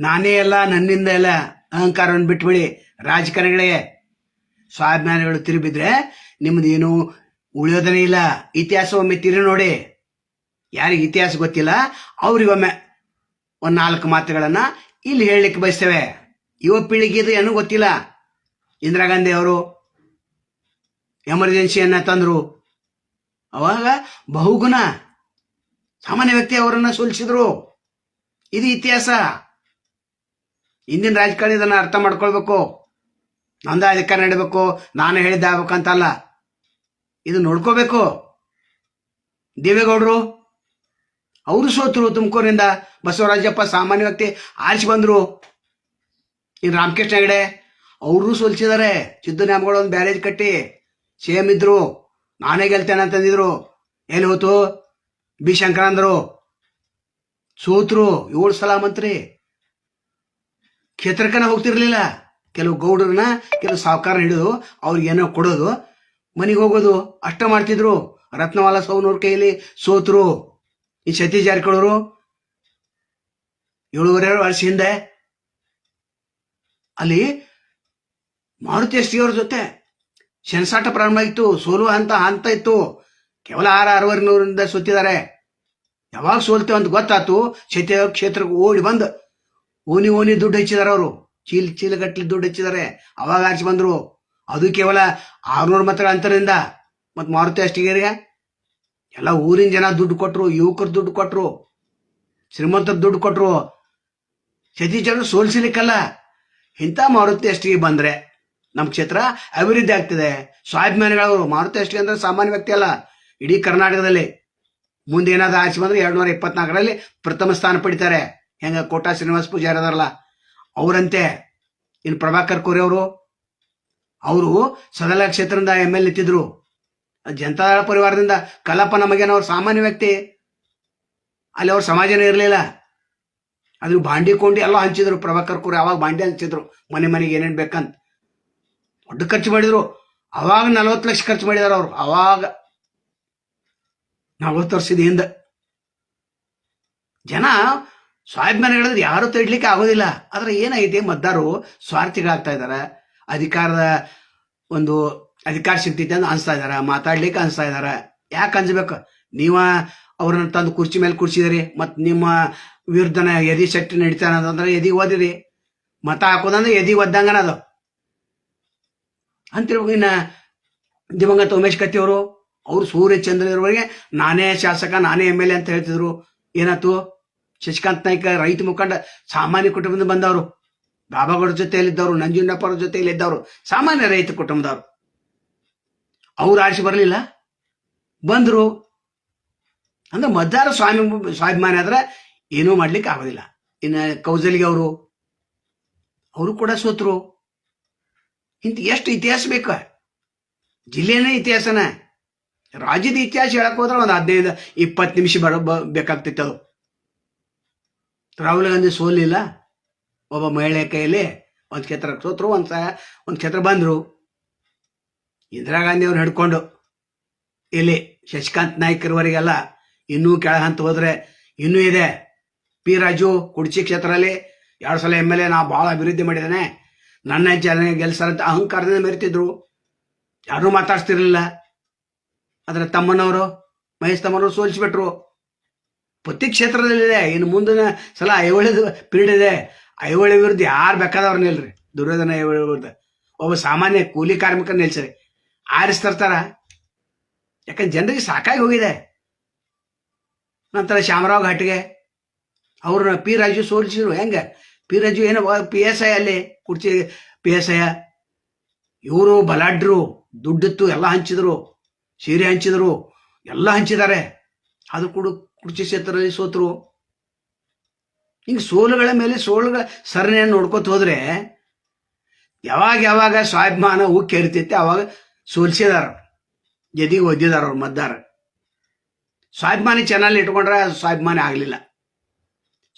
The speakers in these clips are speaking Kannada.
ನಾನೇ ಎಲ್ಲ ನನ್ನಿಂದ ಎಲ್ಲ ಅಹಂಕಾರವನ್ನು ಬಿಟ್ಬಿಡಿ. ರಾಜಕಾರಣಿಗಳಿಗೆ ಸ್ವಾಭಿಮಾನಿಗಳು ತಿರುಗಿದ್ರೆ ನಿಮ್ಮದೇನು ಉಳಿಯೋದನೇ ಇಲ್ಲ. ಇತಿಹಾಸ ಒಮ್ಮೆ ತಿರು ನೋಡಿ. ಯಾರಿಗೆ ಇತಿಹಾಸ ಗೊತ್ತಿಲ್ಲ, ಅವ್ರಿಗೊಮ್ಮೆ ಒಂದು ನಾಲ್ಕು ಮಾತುಗಳನ್ನ ಇಲ್ಲಿ ಹೇಳಲಿಕ್ಕೆ ಬಯಸ್ತೇವೆ. ಯುವ ಪೀಳಿಗೆದು ಏನೂ ಗೊತ್ತಿಲ್ಲ. ಇಂದಿರಾ ಗಾಂಧಿ ಅವರು ಎಮರ್ಜೆನ್ಸಿಯನ್ನ ತಂದ್ರು. ಅವಾಗ ಬಹುಗುಣ, ಸಾಮಾನ್ಯ ವ್ಯಕ್ತಿ ಅವರನ್ನ ಸೋಲಿಸಿದ್ರು. ಇದು ಇತಿಹಾಸ. ಇಂದಿನ ರಾಜಕಾರಣಿ ಇದನ್ನು ಅರ್ಥ ಮಾಡ್ಕೊಳ್ಬೇಕು. ನಂದ ಅಧಿಕಾರ ನಡಿಬೇಕು, ನಾನು ಹೇಳಿದ್ದ ಆಗ್ಬೇಕಂತಲ್ಲ. ಇದು ನೋಡ್ಕೋಬೇಕು. ದೇವೇಗೌಡರು, ಅವರು ಸೋತರು ತುಮಕೂರಿನಿಂದ ಬಸವರಾಜಪ್ಪ ಸಾಮಾನ್ಯ ವ್ಯಕ್ತಿ, ಆರಿಸಿ ಬಂದರು. ಇನ್ನು ರಾಮಕೃಷ್ಣ ಹೆಗಡೆ, ಅವರು ಸೋಲ್ಸಿದ್ದಾರೆ ಸಿದ್ದು ನ್ಯಾಮಗಳು ಒಂದು ಬ್ಯಾರೇಜ್ ಕಟ್ಟಿ, ಸೇಮ್ ಇದ್ರು. ನಾನೇ ಗೆಲ್ತೇನೆ ಅಂತಂದಿದ್ರು ಏನು ಹೋತು? ಬಿ ಶಂಕರ ಅಂದರು ಸೋತ್ರು. ಏಳು ಸಲ ಮಂತ್ರಿ. ಕ್ಷೇತ್ರಕ್ಕನ ಹೋಗ್ತಿರ್ಲಿಲ್ಲ. ಕೆಲವು ಗೌಡರನ್ನ, ಕೆಲವು ಸಾವುಕಾರ ಹಿಡಿದು ಅವ್ರಿಗೆ ಏನೋ ಕೊಡೋದು. ಮನೆಗೆ ಹೋಗೋದು. ಅಷ್ಟ ಮಾಡ್ತಿದ್ರು. ರತ್ನವಾಲ ಸೌನವ್ರ ಕೈಯಲ್ಲಿ ಸೋತ್ರು. ಈ ಸತೀಶ್ ಜಾರಕಿಹೊಳರು ಏಳುವರೆ ವರ್ಷ ಹಿಂದೆ ಅಲ್ಲಿ ಮಾರುತಿ ಅವ್ರ ಜೊತೆ ಸೆಣಸಾಟ ಪ್ರಾರಂಭ ಇತ್ತು ಸೋಲು ಹಂತ ಹಂತ ಇತ್ತು. ಕೇವಲ ಆರು ಆರೂವರೆ ಸೋತಿದ್ದಾರೆ. ಯಾವಾಗ ಸೋಲ್ತೇವೆ ಅಂತ ಗೊತ್ತಾತು ಸತ್ಯ ಕ್ಷೇತ್ರಕ್ಕೆ ಓಡಿ ಬಂದು ಓನಿ ಓನಿ ದುಡ್ಡು ಹೆಚ್ಚಿದ್ದಾರೆ ಅವರು. ಚೀಲ ಚೀಲಗಟ್ಟಲೆ ದುಡ್ಡು ಹೆಚ್ಚಿದ್ದಾರೆ ಅವಾಗ ಆರಿಸಿ ಬಂದರು. ಅದು ಕೇವಲ ಆರ್ನೂರು ಮತಗಳ ಅಂತರದಿಂದ ಮತ್ತು ಮಾರುತಿ ಅಷ್ಟಿಗೆರಿಗೆ. ಎಲ್ಲ ಊರಿನ ಜನ ದುಡ್ಡು ಕೊಟ್ರು, ಯುವಕರು ದುಡ್ಡು ಕೊಟ್ರು, ಶ್ರೀಮಂತರು ದುಡ್ಡು ಕೊಟ್ರು. ಸತೀಶ್ ಜನರು ಸೋಲಿಸಲಿಕ್ಕಲ್ಲ. ಇಂಥ ಮಾರುತಿ ಅಷ್ಟಿಗೆ ಬಂದ್ರೆ ನಮ್ಮ ಕ್ಷೇತ್ರ ಅಭಿವೃದ್ಧಿ ಆಗ್ತದೆ. ಸ್ವಾಭಿಮಾನಿಗಳವರು, ಮಾರುತಿ ಅಷ್ಟಿಗೆ ಅಂದ್ರೆ ಸಾಮಾನ್ಯ ವ್ಯಕ್ತಿ ಅಲ್ಲ. ಇಡೀ ಕರ್ನಾಟಕದಲ್ಲಿ ಮುಂದೆ ಏನಾದ್ರು ಆಚೆ ಬಂದರೆ ಎರಡು ನೂರ ಇಪ್ಪತ್ನಾಲ್ಕರಲ್ಲಿ ಪ್ರಥಮ ಸ್ಥಾನ ಪಡಿತಾರೆ. ಹೆಂಗ ಕೋಟಾ ಶ್ರೀನಿವಾಸ ಪೂಜಾರಿ ಅದಾರಲ್ಲ, ಅವರಂತೆ. ಇನ್ ಪ್ರಭಾಕರ್ ಕೋರಿ ಅವರು ಅವರು ಸದಲ ಕ್ಷೇತ್ರದಿಂದ ಎಂ ಎಲ್ ನಿಂತಿದ್ರು. ಜನತಾದಳ ಪರಿವಾರದಿಂದ ಕಲ್ಲಪ್ಪ ನಮಗೇನು ಅವ್ರು ಸಾಮಾನ್ಯ ವ್ಯಕ್ತಿ. ಅಲ್ಲಿ ಅವ್ರ ಸಮಾಜನೇ ಇರಲಿಲ್ಲ. ಅದು ಬಾಂಡಿ ಕೊಂಡಿ ಎಲ್ಲ ಹಂಚಿದ್ರು ಪ್ರಭಾಕರ್ ಕೋರಿ, ಅವಾಗ ಬಾಂಡಿ ಹಂಚಿದ್ರು. ಮನೆ ಮನೆಗೆ ಏನೇನು ಬೇಕಂತ. ದೊಡ್ಡ ಖರ್ಚು ಮಾಡಿದ್ರು. ಅವಾಗ ನಲವತ್ತು ಲಕ್ಷ ಖರ್ಚು ಮಾಡಿದಾರ ಅವ್ರು. ಅವಾಗ ನಲವತ್ತು ವರ್ಷದ ಹಿಂದೆ. ಜನ ಸ್ವಾಭಿಮಾನ ಹೇಳಿದ್ರೆ ಯಾರು ತಡ್ಲಿಕ್ಕೆ ಆಗೋದಿಲ್ಲ. ಆದ್ರೆ ಏನಾಗಿದೆ ಮತದಾರರು ಸ್ವಾರ್ಥಿಗಳಾಗ್ತಾ ಇದ್ದಾರೆ. ಅಧಿಕಾರದ ಒಂದು ಅಧಿಕಾರ ಸಿಗ್ತೈತೆ ಅಂತ ಅನ್ಸ್ತಾ ಇದ್ದಾರೆ. ಮಾತಾಡ್ಲಿಕ್ಕೆ ಅನ್ಸ್ತಾ ಇದ್ದಾರೆ. ಯಾಕೆ ಅನ್ಸ್ಬೇಕು? ನೀವ ಅವ್ರನ್ನ ತಂದು ಕುರ್ಚಿ ಮೇಲೆ ಕೂರ್ಸಿದಿರಿ. ಮತ್ತು ನಿಮ್ಮ ವಿರುದ್ಧನ ಎದಿ ಶಕ್ತಿ ನಡೀತಾನೆ ಅಂತಂದ್ರೆ ಎದಿ ಓದಿರಿ. ಮತ ಹಾಕೋದಂದ್ರೆ ಎದಿ ಒದ್ದಂಗನ ಅದು. ಅಂತಿರ್ಬೇಕು ಇನ್ನ ದಿವಂಗತ ಉಮೇಶ್ ಕತ್ತಿ ಅವರು. ಅವ್ರು ಸೂರ್ಯ ಚಂದ್ರ ಇರುವವರೆಗೆ ನಾನೇ ಶಾಸಕ, ನಾನೇ ಎಂ ಎಲ್ ಎ ಅಂತ ಹೇಳ್ತಿದ್ರು. ಏನಾಯ್ತು? ಶಶಿಕಾಂತ್ ನಾಯ್ಕ ರೈತ ಮುಖಂಡ, ಸಾಮಾನ್ಯ ಕುಟುಂಬದಿಂದ ಬಂದವರು, ಬಾಬಾಗೌಡ ಜೊತೆಯಲ್ಲಿದ್ದವರು ನಂಜುಂಡಪ್ಪರ ಜೊತೆಯಲ್ಲಿದ್ದವರು, ಸಾಮಾನ್ಯ ರೈತ ಕುಟುಂಬದವರು. ಅವ್ರು ಆರಿಸಿ ಬರಲಿಲ್ಲ. ಬಂದ್ರು. ಅಂದ್ರೆ ಮದ್ದಾರ ಸ್ವಾಮಿ, ಸ್ವಾಭಿಮಾನಿ ಆದ್ರೆ ಏನೂ ಮಾಡ್ಲಿಕ್ಕೆ ಆಗೋದಿಲ್ಲ. ಇನ್ನು ಕೌಜಲಿಗೆ ಅವರು ಅವರು ಕೂಡ ಸೋತರು. ಇಂತ ಎಷ್ಟು ಇತಿಹಾಸ ಬೇಕು? ಜಿಲ್ಲೆನೇ ಇತಿಹಾಸನ. ರಾಜ್ಯದ ಇತಿಹಾಸ ಹೇಳಕ್ ಹೋದ್ರೆ ಒಂದು ಹದಿನೈದು, ಇಪ್ಪತ್ತು ನಿಮಿಷ ಬರೋ ಬೇಕಾಗ್ತಿತ್ತು ಅದು. ರಾಹುಲ್ ಗಾಂಧಿ ಸೋಲಿಲ್ಲ. ಒಬ್ಬ ಮಹಿಳೆ ಕೈಯಲ್ಲಿ ಒಂದು ಕ್ಷೇತ್ರ ಸೋತರು, ಒಂದು ಸ, ಒಂದು ಕ್ಷೇತ್ರ ಬಂದರು. ಇಂದಿರಾ ಗಾಂಧಿ ಅವ್ರು ಹಿಡ್ಕೊಂಡು ಇಲ್ಲಿ ಶಶಿಕಾಂತ್ ನಾಯ್ಕರ್ವರೆಗೆಲ್ಲ ಇನ್ನೂ ಕೆಳ ಹಂತ ಹೋದರೆ ಇನ್ನೂ ಇದೆ. ಪಿ ರಾಜು ಕುಡ್ಚಿ ಕ್ಷೇತ್ರದಲ್ಲಿ ಎರಡು ಸಲ ಎಂ ಎಲ್ ಎ ನಾ ಭಾಳ ಅಭಿವೃದ್ಧಿ ಮಾಡಿದ್ದೇನೆ. ನನ್ನ ಜನ ಗೆಲ್ಸರಂತ ಅಹಂಕಾರದಿಂದ ಮೆರಿತಿದ್ರು. ಯಾರೂ ಮಾತಾಡ್ತಿರ್ಲಿಲ್ಲ ಆದರೆ ತಮ್ಮನವರು, ಮಹೇಶ್ ತಮ್ಮನವರು ಸೋಲಿಸ್ಬಿಟ್ರು. ಪ್ರತಿ ಕ್ಷೇತ್ರದಲ್ಲಿದೆ. ಇನ್ನು ಮುಂದಿನ ಸಲ ಐಹೊಳೆದು ಪೀರಿಯಡ್ ಇದೆ. ಐಹೊಳೆ ವಿರುದ್ಧ ಯಾರು ಬೇಕಾದವ್ರು ನಿಲ್ರಿ ದುರ್ಯೋಧನ ಐಹೊಳೆ ವಿರುದ್ಧ. ಒಬ್ಬ ಸಾಮಾನ್ಯ ಕೂಲಿ ಕಾರ್ಮಿಕ ನಿಲ್ಸ್ರಿ ಆರಿಸ್ತರ್ತಾರ. ಯಾಕಂದ್ರೆ ಜನರಿಗೆ ಸಾಕಾಗಿ ಹೋಗಿದೆ. ನಂತರ ಶಾಮರಾವ್ ಘಾಟ್ಗೆ. ಅವ್ರನ್ನ ಪಿ ರಾಜು ಸೋಲಿಸಿದ್ರು. ಹೆಂಗೆ? ಪಿ ರಾಜು ಏನೋ ಪಿ ಎಸ್ ಐ ಅಲ್ಲಿ ಕುರ್ಚಿ ಪಿ ಎಸ್ ಐ ಇವರು ಬಲಾಢ್ರು ದುಡ್ಡಿತ್ತು ಎಲ್ಲ ಹಂಚಿದ್ರು. ಸೀರೆ ಹಂಚಿದ್ರು. ಎಲ್ಲ ಹಂಚಿದ್ದಾರೆ. ಅದು ಕೂಡ ಕುರ್ಚಿ ಕ್ಷೇತ್ರದಲ್ಲಿ ಸೋತರು. ಹಿಂಗೆ ಸೋಲುಗಳ ಮೇಲೆ ಸೋಲುಗಳ ಸರಣಿಯನ್ನು ನೋಡ್ಕೊತ ಹೋದ್ರೆ ಯಾವಾಗ ಯಾವಾಗ ಸ್ವಾಭಿಮಾನ ಉಕ್ಕೇರ್ತೈತೆ ಅವಾಗ ಸೋಲ್ಸಿದಾರ. ಎದಿಗೆ ಒದ್ದಿದಾರ ಅವ್ರು ಮದ್ದಾರ. ಸ್ವಾಭಿಮಾನಿ ಚೆನ್ನಾಗಿ ಇಟ್ಕೊಂಡ್ರೆ ಅದು ಸ್ವಾಭಿಮಾನಿ ಆಗಲಿಲ್ಲ.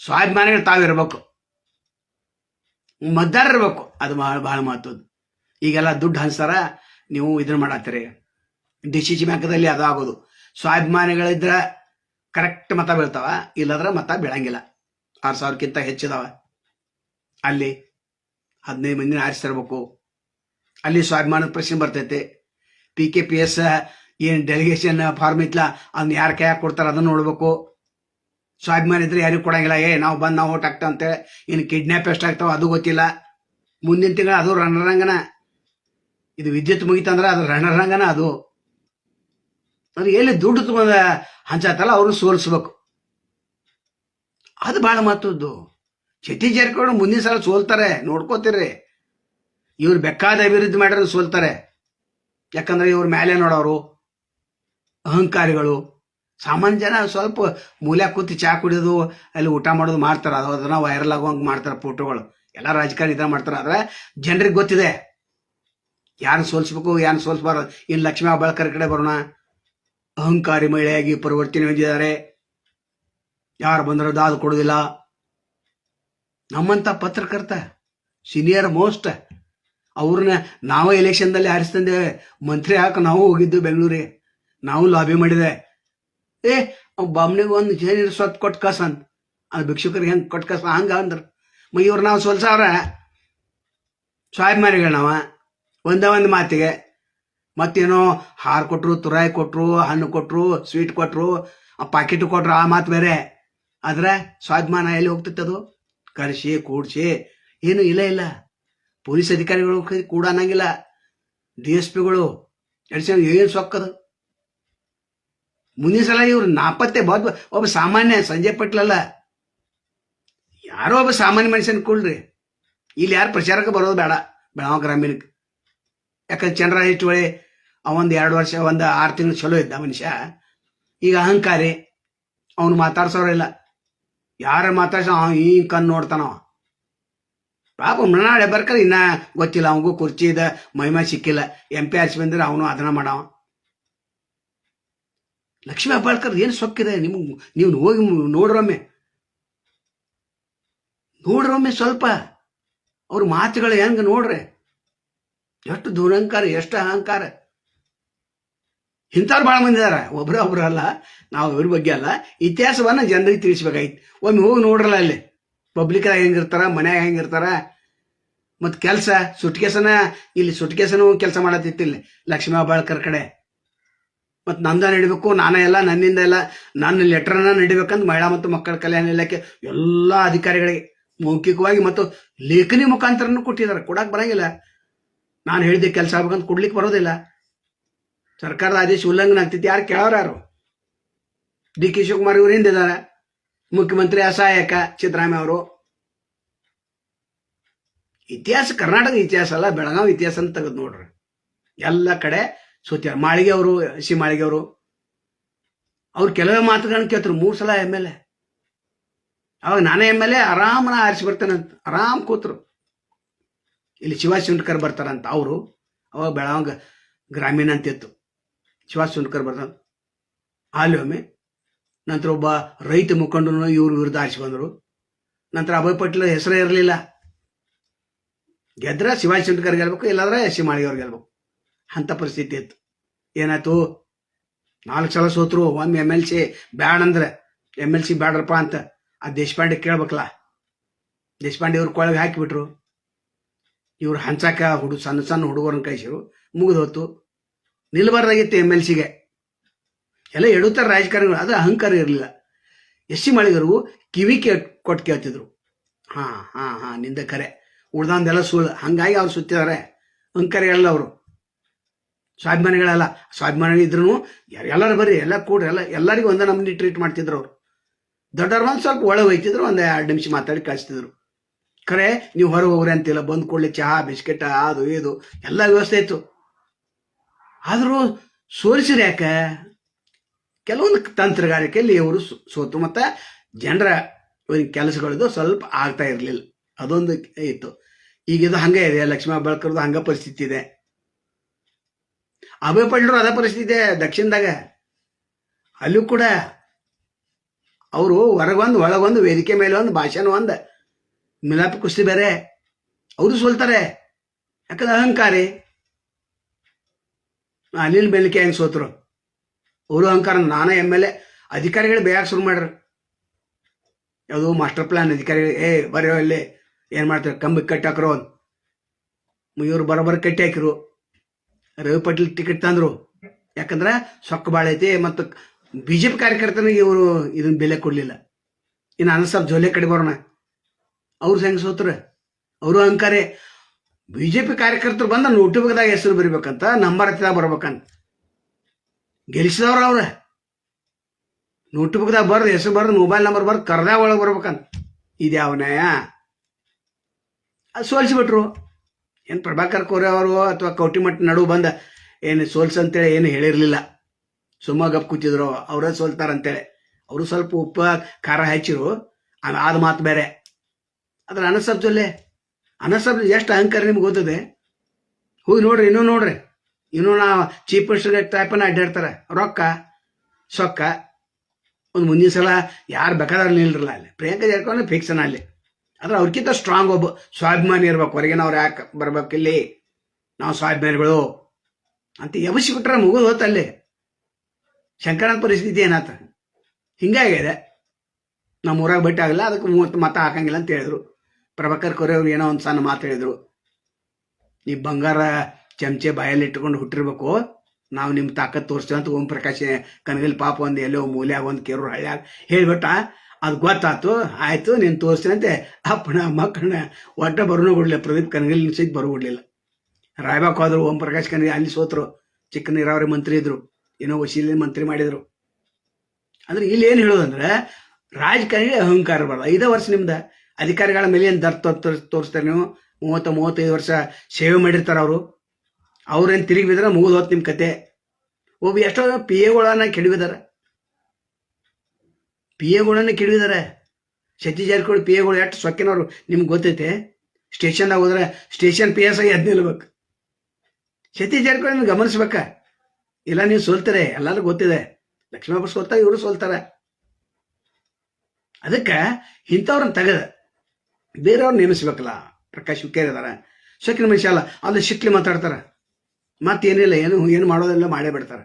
ಸ್ವಾಭಿಮಾನಿಗಳು ತಾವಿರ್ಬೇಕು. ಮದ್ದಾರ ಇರ್ಬೇಕು. ಅದು ಬಹಳ ಬಹಳ ಮಹತ್ವದ್ದು. ಈಗೆಲ್ಲ ದುಡ್ಡು ಹಂಚ್ತಾರ, ನೀವು ಇದನ್ನ ಮಾಡತ್ತೀರಿ. ಡಿ ಸಿ ಸಿ ಬ್ಯಾಂಕದಲ್ಲಿ ಅದು ಆಗೋದು. ಸ್ವಾಭಿಮಾನಿಗಳಿದ್ರೆ ಕರೆಕ್ಟ್ ಮತ ಬೀಳ್ತಾವ, ಇಲ್ಲದ್ರೆ ಮತ ಬೀಳಂಗಿಲ್ಲ. ಆರು ಸಾವಿರಕ್ಕಿಂತ ಹೆಚ್ಚಿದಾವ. ಅಲ್ಲಿ ಹದಿನೈದು ಮಂದಿನ ಆರಿಸಿ ತರಬೇಕು. ಅಲ್ಲಿ ಸ್ವಾಭಿಮಾನದ ಪ್ರಶ್ನೆ ಬರ್ತೈತೆ. ಪಿ ಕೆ ಪಿ ಎಸ್ ಏನು ಡೆಲಿಗೇಷನ್ ಫಾರ್ಮ್ ಇತ್ತಲ್ಲ ಅದನ್ನ ಯಾರು ಕೈ ಕೊಡ್ತಾರೆ ಅದನ್ನ ನೋಡ್ಬೇಕು. ಸ್ವಾಭಿಮಾನ ಇದ್ರೆ ಯಾರಿಗೂ ಕೊಡಂಗಿಲ್ಲ, ಏ, ನಾವು ಬಂದು ನಾವು ಓಟ್ ಹಾಕ್ತಾವ ಅಂತೇಳಿ, ಇನ್ನು ಕಿಡ್ನ್ಯಾಪ್ ಎಷ್ಟಾಗ್ತಾವ ಅದು ಗೊತ್ತಿಲ್ಲ. ಮುಂದಿನ ತಿಂಗಳು ಅದು ರಣರಂಗನ ಇದು ವಿದ್ಯುತ್ ಮುಗಿತಂದ್ರೆ ಅದು ರಣರಂಗನ ಅದು. ಅದು ಎಲ್ಲಿ ದುಡ್ಡು ತುಂಬ ಹಂಚತ್ತಲ್ಲ ಅವ್ರನ್ನ ಸೋಲಿಸ್ಬೇಕು. ಅದು ಭಾಳ ಮಹತ್ವದ್ದು. ಚಟಿ ಜಾರಕಿಹೊಳಿ ಮುಂದಿನ ಸಲ ಸೋಲ್ತಾರೆ, ನೋಡ್ಕೋತೀರಿ. ಇವ್ರು ಬೇಕಾದ ಅಭಿವೃದ್ಧಿ ಮಾಡಿದ್ರೆ ಸೋಲ್ತಾರೆ. ಯಾಕಂದ್ರೆ ಇವ್ರ ಮೇಲೆ ನೋಡೋರು, ಅಹಂಕಾರಿಗಳು. ಸಾಮಾನ್ಯ ಜನ ಸ್ವಲ್ಪ ಮೂಲೆ ಕೂತಿ ಚಾ ಕುಡಿಯೋದು ಅಲ್ಲಿ ಊಟ ಮಾಡೋದು ಮಾಡ್ತಾರೆ. ಅದು ಅದನ್ನ ವೈರಲ್ ಆಗುವಂಗೆ ಮಾಡ್ತಾರೆ ಫೋಟೋಗಳು ಎಲ್ಲ ರಾಜಕಾರಣಿ ಇದ ಮಾಡ್ತಾರೆ. ಆದ್ರೆ ಜನರಿಗೆ ಗೊತ್ತಿದೆ. ಯಾರನ್ನ ಸೋಲಿಸ್ಬೇಕು ಯಾರನ್ನ ಸೋಲಿಸ್ಬಾರ್ದು? ಇನ್ ಲಕ್ಷ್ಮೀ ಬಳಕರ್ ಕಡೆ ಬರೋಣ. ಅಹಂಕಾರಿ ಮಹಿಳೆಯಾಗಿ ಪರಿವರ್ತನೆ ಹೊಂದಿದ್ದಾರೆ. ಯಾರು ಬಂದರೂ ದಾದ ಕೊಡೋದಿಲ್ಲ ನಮ್ಮಂತ ಪತ್ರಕರ್ತ ಸೀನಿಯರ್ ಮೋಸ್ಟ್ ಅವ್ರನ್ನ ನಾವೇ ಎಲೆಕ್ಷನ್ದಲ್ಲಿ ಆರಿಸ್ತಂದೇವೆ ಮಂತ್ರಿ ಹಾಕಿ ನಾವು ಹೋಗಿದ್ದು ಬೆಂಗಳೂರಿಗೆ ನಾವು ಲಾಬಿ ಮಾಡಿದೆ. ಏ, ಬಾಮ್ನಿಗೆ ಒಂದು ಜೇನಿರು ಸ್ವತ್ತು ಕೊಟ್ಟು ಕಸನ್ ಅದು. ಭಿಕ್ಷುಕರಿಗೆ ಹೆಂಗೆ ಕೊಟ್ಟು ಕಸ ಹಂಗ ಅಂದ್ರೆ. ಇವ್ರು ನಾವು ಸೋಲ್ಸಾವ್ರ ಸ್ವಾಭಿಮಾನಿಗಳು ನಾವ? ಒಂದೇ ಒಂದು ಮಾತಿಗೆ. ಮತ್ತೇನೋ ಹಾರು ಕೊಟ್ಟರು ತುರಾಯಿ ಕೊಟ್ಟರು ಹಣ್ಣು ಕೊಟ್ಟರು ಸ್ವೀಟ್ ಕೊಟ್ಟರು ಆ ಪಾಕೆಟ್ ಕೊಟ್ಟರು ಆ ಮಾತು ಬೇರೆ. ಆದ್ರೆ ಸ್ವಾಭಿಮಾನ ಎಲ್ಲಿ ಹೋಗ್ತಿತ್ತು ಅದು? ಕರೆಸಿ, ಕೂಡ್ಸಿ. ಏನು ಇಲ್ಲ ಇಲ್ಲ. ಪೊಲೀಸ್ ಅಧಿಕಾರಿಗಳು ಕೂಡ ಅನ್ನಂಗಿಲ್ಲ. ಡಿ ಎಸ್ ಪಿಗಳು ಎಡಿಸಿ ಏನು ಸೊಕ್ಕದು. ಮುಂದಿನ ಸಲ ಇವ್ರು ನಾಪತ್ತೆ ಬಾದ್ ಒಬ್ಬ ಸಾಮಾನ್ಯ ಸಂಜಯ್ ಪಟ್ಲಲ್ಲ. ಯಾರೋ ಒಬ್ಬ ಸಾಮಾನ್ಯ ಮನುಷ್ಯನ ಕೊಡ್ರಿ. ಇಲ್ಲಿ ಯಾರು ಪ್ರಚಾರಕ್ಕೆ ಬರೋದು ಬೇಡ. ಬೆಳಗಾವಿ ಗ್ರಾಮೀಣಕ್ಕೆ. ಯಾಕಂದ್ರೆ ಚಂದ್ರ ಹಿಟ್ಟುವಳಿ ಅವೊಂದು ಎರಡು ವರ್ಷ, ಒಂದು ಆರು ತಿಂಗಳು ಚಲೋ ಇದ್ದ ಮನುಷ್ಯ. ಈಗ ಅಹಂಕಾರಿ, ಅವನು ಮಾತಾಡ್ಸೋರಿಲ್ಲ. ಯಾರ ಮಾತಾಡ್ಸ ಅವ ಈ ಕಣ್ಣು ನೋಡ್ತಾನವ. ಪಾಪ ಮೃಣಾಳೆ ಬರ್ಕರೆ ಇನ್ನ ಗೊತ್ತಿಲ್ಲ, ಅವನಿಗೂ ಕುರ್ಚಿ ಇದ, ಮಹಿಮೆ ಸಿಕ್ಕಿಲ್ಲ. ಎಂ ಪಿ ಆರ್ಸಿ ಬಂದ್ರೆ ಅವನು ಅದನ್ನ ಮಾಡವ. ಲಕ್ಷ್ಮೀ ಅಬ್ಬಾಳ್ಕರ್ ಏನು ಸೊಕ್ಕಿದೆ? ನಿಮ್ಗೆ ನೀವು ಹೋಗಿ ನೋಡ್ರೊಮ್ಮೆ. ನೋಡ್ರೊಮ್ಮೆ ಸ್ವಲ್ಪ. ಅವ್ರ ಮಾತುಗಳು ಹೆಂಗೆ ನೋಡ್ರಿ? ಎಷ್ಟು ದುರಹಂಕಾರ ಎಷ್ಟು ಅಹಂಕಾರ. ಇಂಥವ್ರು ಭಾಳ ಮಂದಿ ಇದಾರೆ. ಒಬ್ರ ಅಲ್ಲ. ನಾವು ಇವ್ರ ಬಗ್ಗೆ ಅಲ್ಲ. ಇತಿಹಾಸವನ್ನ ಜನರಿಗೆ ತಿಳಿಸ್ಬೇಕಾಯ್ತು ಒಮ್ಮೆ ಹೋಗಿ ನೋಡ್ರಲ್ಲ ಅಲ್ಲಿ. ಪಬ್ಲಿಕ್ದಾಗ ಹೆಂಗಿರ್ತಾರ, ಮನ್ಯಾಗ ಹೆಂಗಿರ್ತಾರ. ಮತ್ತು ಕೆಲಸ ಸುಟ್ಕೇಸನ ಇಲ್ಲಿ ಸುಟ್ಕೇಸನು ಕೆಲಸ ಮಾಡತ್ತಿತ್ತು ಇಲ್ಲಿ. ಲಕ್ಷ್ಮೀ ಬಾಳ್ಕರ್ ಕಡೆ. ಮತ್ತು ನಂದ ನಡಿಬೇಕು, ನಾನೇ ಎಲ್ಲ, ನನ್ನಿಂದ ಎಲ್ಲ, ನನ್ನ ಲೆಟ್ರನ್ನ ನಡಿಬೇಕಂತ ಮಹಿಳಾ ಮತ್ತು ಮಕ್ಕಳ ಕಲ್ಯಾಣ ಇಲಾಖೆ ಎಲ್ಲ ಅಧಿಕಾರಿಗಳಿಗೆ ಮೌಖಿಕವಾಗಿ ಮತ್ತು ಲೇಖನಿ ಮುಖಾಂತರನೂ ಕೊಟ್ಟಿದ್ದಾರೆ. ಕೊಡಕ್ಕೆ ಬರಂಗಿಲ್ಲ. ನಾನು ಹೇಳಿದ್ದೆ ಕೆಲಸ ಆಗ್ಬೇಕಂತ ಕೊಡ್ಲಿಕ್ಕೆ ಬರೋದಿಲ್ಲ. ಸರ್ಕಾರದ ಆದೇಶ ಉಲ್ಲಂಘನೆ ಆಗ್ತೈತಿ ಯಾರು ಕೇಳೋರು ಯಾರು? ಡಿ ಕೆ ಶಿವಕುಮಾರ್ ಇವರು ಹಿಂದಿದ್ದಾರೆ. ಮುಖ್ಯಮಂತ್ರಿ ಅಸಹಾಯಕ ಸಿದ್ದರಾಮಯ್ಯ ಅವರು. ಇತಿಹಾಸ ಕರ್ನಾಟಕ ಇತಿಹಾಸ ಅಲ್ಲ, ಬೆಳಗಾವಿ ಇತಿಹಾಸ ಅಂತ ತೆಗೆದು ನೋಡ್ರಿ. ಎಲ್ಲ ಕಡೆ ಸೋತಿಯಾರ ಮಾಳಿಗೆ ಅವರು ಸಿ ಮಾಳಿಗೆ ಅವರು. ಅವ್ರು ಕೆಲವೇ ಮಾತುಗಳನ್ನ ಕೇಳ್ತಾರೆ. ಮೂರು ಸಲ ಎಂ ಎಲ್ ಎ. ಅವಾಗ ನಾನೇ ಎಂ ಎಲ್ ಎ, ಆರಾಮನ ಆರಿಸಿ ಬರ್ತೇನೆ ಅಂತ. ಆರಾಮ್ ಕೂತ್ರು. ಇಲ್ಲಿ ಶಿವಾಜಿ ಸುಂಡ್ಕರ್ ಬರ್ತಾರಂತ ಅವರು. ಅವಾಗ ಬೆಳವಂಗ ಗ್ರಾಮೀಣ ಅಂತಿತ್ತು ಶಿವಾಜಿ ಸುಂಡ್ಕರ್ ಬರ್ತಾರ. ಅಲ್ಲಿ ಒಮ್ಮೆ ನಂತರ ಒಬ್ಬ ರೈತ ಮುಖಂಡನು ಇವರು ವಿರುದ್ಧ ಆರಿಸಿ ಬಂದರು. ನಂತರ ಅಭಯ್ ಪಟೇಲ್ ಹೆಸರೇ ಇರಲಿಲ್ಲ. ಗೆದ್ರೆ ಶಿವಾಜಿ ಸುಂಡ್ಕರ್ ಗೆಲ್ಬೇಕು ಎಸ್ ಸಿ ಮಾಳಿಗೆಯವ್ರು ಗೆಲ್ಬೇಕು. ಅಂಥ ಪರಿಸ್ಥಿತಿ ಇತ್ತು. ಏನಾಯ್ತು? ನಾಲ್ಕು ಸಲ ಸೋತರು, ಒಮ್ಮೆ ಎಂ ಎಲ್ ಸಿ ಬ್ಯಾಡ ಅಂದ್ರೆ, ಎಂ ಎಲ್ ಸಿ ಬ್ಯಾಡ್ರಪ್ಪ ಅಂತ ಆ ದೇಶಪಾಂಡೆ ಕೇಳ್ಬೇಕಲ್ಲ. ದೇಶಪಾಂಡೆ ಇವ್ರ ಕೊಳಗೆ ಹಾಕಿಬಿಟ್ರು. ಇವ್ರು ಹಂಚಾಕ ಹುಡು, ಸಣ್ಣ ಸಣ್ಣ ಹುಡುಗರನ್ನ ಕಳಿಸಿರು. ಮುಗಿದು ಹೊತ್ತು ನಿಲ್ಬಾರ್ದಾಗಿತ್ತು ಎಂ ಎಲ್ ಸಿಗೆ ಎಲ್ಲ ಎಡುತ್ತಾರೆ ರಾಜಕಾರಣಿಗಳು, ಅದು ಅಹಂಕಾರ ಇರಲಿಲ್ಲ. ಎಸ್ ಸಿ ಮಾಳಿಗರು ಕಿವಿ ಕೇ, ಕೊಟ್ಟು ಕೇಳ್ತಿದ್ರು. ಹಾ ಹಾ ಹಾ, ನಿಂದ ಕರೆ. ಉಳ್ದಂದೆಲ್ಲ ಸುಳ್ಳು. ಹಂಗಾಗಿ ಅವ್ರು ಸುತ್ತಿದ್ದಾರೆ ಅಹಂಕಾರಿಗಳಲ್ಲ ಅವರು. ಸ್ವಾಭಿಮಾನಿಗಳಲ್ಲ. ಸ್ವಾಭಿಮಾನಿ ಇದ್ರು ಎಲ್ಲರೂ ಬರ್ರಿ, ಎಲ್ಲ ಕೂಡ್ರಿ, ಎಲ್ಲ, ಎಲ್ಲರಿಗೂ ಒಂದೇ ನಮ್ಮನ್ನ ಟ್ರೀಟ್ ಮಾಡ್ತಿದ್ರು ಅವರು. ದೊಡ್ಡವ್ರು ಒಂದು ಸ್ವಲ್ಪ ಒಳಗೆ ಹೋಯ್ತಿದ್ರು, ಒಂದು ಎರಡು ನಿಮಿಷ ಮಾತಾಡಿ ಕಳಿಸ್ತಿದ್ರು. ಖರೆ ನೀವು ಹೊರಗೆ ಹೋಗ್ರಿ ಅಂತಿಲ್ಲ, ಬಂದು ಕೂಡಲೇ ಚಹಾ, ಬಿಸ್ಕೆಟ್, ಅದು, ಇದು, ಎಲ್ಲ ವ್ಯವಸ್ಥೆ ಇತ್ತು. ಆದರೂ ಸೋಲಿಸಿರಿ ಯಾಕೆ? ಕೆಲವೊಂದು ತಂತ್ರಗಾರಿಕೆಯಲ್ಲಿ ಇವರು ಸೋತು, ಮತ್ತು ಜನರ ಕೆಲಸಗಳದ್ದು ಸ್ವಲ್ಪ ಆಗ್ತಾ ಇರಲಿಲ್ಲ. ಅದೊಂದು ಇತ್ತು. ಈಗ ಇದು ಹಂಗೆ ಇದೆ, ಲಕ್ಷ್ಮೀ ಬಳ್ಕರ್ದು ಹಂಗೆ ಪರಿಸ್ಥಿತಿ ಇದೆ. ಅಭಯ ಪಡ್ಲರು ಅದೇ ಪರಿಸ್ಥಿತಿ ಇದೆ ದಕ್ಷಿಣದಾಗ. ಅಲ್ಲೂ ಕೂಡ ಅವರು ಹೊರಗೊಂದು, ಒಳಗೊಂದು, ವೇದಿಕೆ ಮೇಲೆ ಒಂದು ಭಾಷಣ ಒಂದು. ಮಿಲಾಪಿ ಕುಸ್ತಿ ಬೇರೆ. ಅವರು ಸೋಲ್ತಾರೆ. ಯಾಕಂದ್ರೆ ಅಹಂಕಾರಿ. ಅನಿಲ್ ಬೆಲ್ಕೆ ಹೆಂಗ್ ಸೋತರು? ಅವರು ಅಹಂಕಾರ, ನಾನೇ ಎಂ ಎಲ್ ಎ. ಅಧಿಕಾರಿಗಳು ಬೇಯಕ್ಕೆ ಶುರು ಮಾಡ್ರಿ. ಯಾವುದು ಮಾಸ್ಟರ್ ಪ್ಲಾನ್, ಅಧಿಕಾರಿಗಳು, ಏ ಬರೋ ಇಲ್ಲಿ. ಏನು ಮಾಡ್ತಾರೆ? ಕಂಬಿ ಕಟ್ಟಿ ಹಾಕ್ರು. ಇವ್ರು ಬರೋಬ್ಬರ ಕಟ್ಟಿ ಹಾಕಿರು. ರವಿ ಪಟೇಲ್ ಟಿಕೆಟ್ ತಂದ್ರು. ಯಾಕಂದ್ರೆ ಸೊಕ್ಕ ಭಾಳ ಐತಿ ಮತ್ತು ಬಿಜೆಪಿ ಕಾರ್ಯಕರ್ತನಿಗೆ ಇವರು ಇದನ್ನ ಬೆಲೆ ಕೊಡ್ಲಿಲ್ಲ. ಇನ್ನು ಅನಸಾಬ್ ಜೋಲೆ ಕಡೆ ಬರೋಣ. ಅವ್ರು ಹೆಂಗ್ ಸೋತ್ರ? ಅವರು ಅಹಂಕಾರೆ ಬಿಜೆಪಿ ಕಾರ್ಯಕರ್ತರು ಬಂದ ನೋಟ್ಬುಕ್ದಾಗ ಹೆಸರು ಬರಿಬೇಕಂತ ನಂಬರ್ ಹತ್ತಿದಾಗ ಬರ್ಬೇಕಂತ. ಗೆಲ್ಸಿದವ್ರು ಅವ್ರ. ನೋಟ್ಬುಕ್ದಾಗ ಬರ್ದು ಹೆಸರು ಬರ್ದು ಮೊಬೈಲ್ ನಂಬರ್ ಬರ್ದು ಕರ್ದಾಗ ಒಳಗೆ ಬರ್ಬೇಕಂತ. ಇದ್ಯಾವ ನ್ಯಾಯ? ಅದು ಸೋಲಿಸಿಬಿಟ್ರು. ಏನು ಪ್ರಭಾಕರ್ ಕೋರೆ ಅವರು ಅಥವಾ ಕೌಟಿಮಠ ನಡು ಬಂದ ಏನು ಸೋಲ್ಸ್ ಅಂತೇಳಿ ಏನು ಹೇಳಿರಲಿಲ್ಲ. ಸುಮ್ಮ ಗಪ್ ಕೂತಿದ್ರು. ಅವರೇ ಸೋಲ್ತಾರಂತೇಳಿ. ಅವರು ಸ್ವಲ್ಪ ಉಪ್ಪು ಖಾರ ಹಚ್ಚಿರು. ಆದ ಮಾತು ಬೇರೆ. ಅದ್ರ ಅನಸಬ್ ಜೊಲ್ಲೆ ಅನಸಬ್ ಎಷ್ಟು ಅಹಂಕಾರ ನಿಮ್ಗೆ ಗೊತ್ತದೆ? ಹೋಗಿ ನೋಡ್ರಿ, ಇನ್ನೂ ನೋಡ್ರಿ. ಇನ್ನೂ ನಾ ಚೀಪ್ ಮಿನಿಸ್ಟರ್ ಟೈಪನ್ನ ಅಡ್ಡಾಡ್ತಾರೆ. ರೊಕ್ಕ, ಸೊಕ್ಕ. ಒಂದು ಮುಂದಿನ ಸಲ ಯಾರು ಬೇಕಾದ್ರೆ ನಿಲ್ರಲ್ಲ ಅಲ್ಲಿ. ಪ್ರಿಯಾಂಕಾ ಜಾರ್ಕೊಂಡ್ರೆ ಫಿಕ್ಸನ ಅಲ್ಲಿ. ಆದ್ರೆ ಅವ್ರಿಗಿಂತ ಸ್ಟ್ರಾಂಗ್ ಒಬ್ಬ ಸ್ವಾಭಿಮಾನಿ ಇರ್ಬೇಕು. ಹೊರಗಿನವ್ರು ಯಾಕೆ ಬರ್ಬೇಕು ಇಲ್ಲಿ? ನಾವು ಸ್ವಾಭಿಮಾನಿಗಳು. ಅಂತ ಎಬಸಿ ಬಿಟ್ರೆ ಮುಗಿದು ಹೋತಲ್ಲಿ ಶಂಕರನ ಪರಿಸ್ಥಿತಿ ಏನಾತ? ಹಿಂಗಾಗಿದೆ ನಮ್ಮ ಊರಾಗ ಭೇಟಿ ಆಗಲ್ಲ, ಅದಕ್ಕೆ ಮೂವತ್ತು ಮತ ಹಾಕಂಗಿಲ್ಲ ಅಂತ ಹೇಳಿದ್ರು. ಪ್ರಭಾಕರ್ ಕೊರೆ ಅವ್ರು ಏನೋ ಒಂದು ಸಣ್ಣ ಮಾತು ಹೇಳಿದ್ರು. ನೀ ಬಂಗಾರ ಚಮಚೆ ಬಾಯಲ್ಲಿ ಇಟ್ಕೊಂಡು ಹುಟ್ಟಿರ್ಬೇಕು. ನಾವು ನಿಮ್ಮ ತಾಕತ್ ತೋರಿಸ್ತೇವೆ ಅಂತ ಓಂ ಪ್ರಕಾಶ್ ಕನಗಲ್ ಪಾಪ ಒಂದು ಎಲ್ಲೋ ಮೂಲ್ಯಾಗ ಒಂದು ಕೇರು ಹಳ್ಳ್ಯಾಗ ಹೇಳ್ಬಿಟ್ಟ. ಅದು ಗೊತ್ತಾಯ್ತು ಆಯಿತು, ನೀನು ತೋರಿಸ್ತೇನೆ ಅಪ್ಪಣ ಅಪ್ಪನ ಮಕ್ಕಳನ್ನ ಒಟ್ಟ ಬರೋನು ಕೊಡ್ಲಿಲ್ಲ ಪ್ರದೀಪ್ ಕನಗಲ್ ಸಹಿತ ಬರೋ ಕೊಡ್ಲಿಲ್ಲ ರಾಯ್ಬಾಕ್ ಹೋದ್ರು, ಓಂ ಪ್ರಕಾಶ್ ಕನಗಲ್ ಅಲ್ಲಿ ಸೋತರು. ಚಿಕ್ಕ ನೀರಾವರಿ ಮಂತ್ರಿ ಇದ್ರು. ಏನೋ ವಶೀಲಿ ಮಂತ್ರಿ ಮಾಡಿದ್ರು. ಅಂದ್ರೆ ಇಲ್ಲಿ ಏನು ಹೇಳೋದಂದ್ರೆ ರಾಜಕಾರಣಿಗೆ ಅಹಂಕಾರ ಬರಲ್ಲ. ಐದೇ ವರ್ಷ ನಿಮ್ದ. ಅಧಿಕಾರಿಗಳ ಮೇಲೆ ಏನು ದರ್ ತೋರಿಸ್ತಾರೆ ನೀವು? ಮೂವತ್ತು, ಮೂವತ್ತೈದು ವರ್ಷ ಸೇವೆ ಮಾಡಿರ್ತಾರೆ ಅವರು. ಅವ್ರೇನು ತಿರುಗಿ ಬಿದ್ರೆ ಮುಗಿದು ಹೋತ್ ನಿಮ್ಮ ಕತೆ. ಒಬ್ಬ ಎಷ್ಟೋ ಪಿ ಎಗಳನ್ನ ಕೆಡವಿದಾರೆ. ಪಿ ಎಗಳನ್ನ ಕೆಡವಿದಾರೆ. ಸತೀಶ್ ಜಾರಕಿಹೊಳಿ ಪಿ ಎಗಳು ಎಷ್ಟು ಸೊಕ್ಕಿನವರು ನಿಮ್ಗೆ ಗೊತ್ತೈತೆ? ಸ್ಟೇಷನ್ದಾಗ ಹೋದ್ರೆ ಸ್ಟೇಷನ್ ಪಿ ಎಸ್ ಆಗಿ ಅದ್ ನಿಲ್ಬೇಕು ಸತೀಶ್ ಜಾರಕಿಹೊಳಿ ಗಮನಿಸ್ಬೇಕ? ಇಲ್ಲ, ನೀವು ಸೋಲ್ತಾರೆ. ಎಲ್ಲರಿಗೂ ಗೊತ್ತಿದೆ. ಲಕ್ಷ್ಮೀಪ್ಪ ಸೋಲ್ತಾರೆ ಇವರು ಸೋಲ್ತಾರೆ. ಅದಕ್ಕೆ ಇಂಥವ್ರನ್ನ ತೆಗೆದ ಬೇರೆಯವ್ರನ್ನ ನೇಮಿಸ್ಬೇಕಲ್ಲ. ಪ್ರಕಾಶ್ ಇದಾರ ಸೊಕ್ಕಿನ ಮನುಷ್ಯ ಅಲ್ಲ, ಅಲ್ಲಿ ಶಿಕ್ಲಿ ಮಾತಾಡ್ತಾರೆ. ಮತ್ತೇನಿಲ್ಲ, ಏನು ಏನು ಮಾಡೋದಿಲ್ಲ ಮಾಡೇ ಬಿಡ್ತಾರೆ.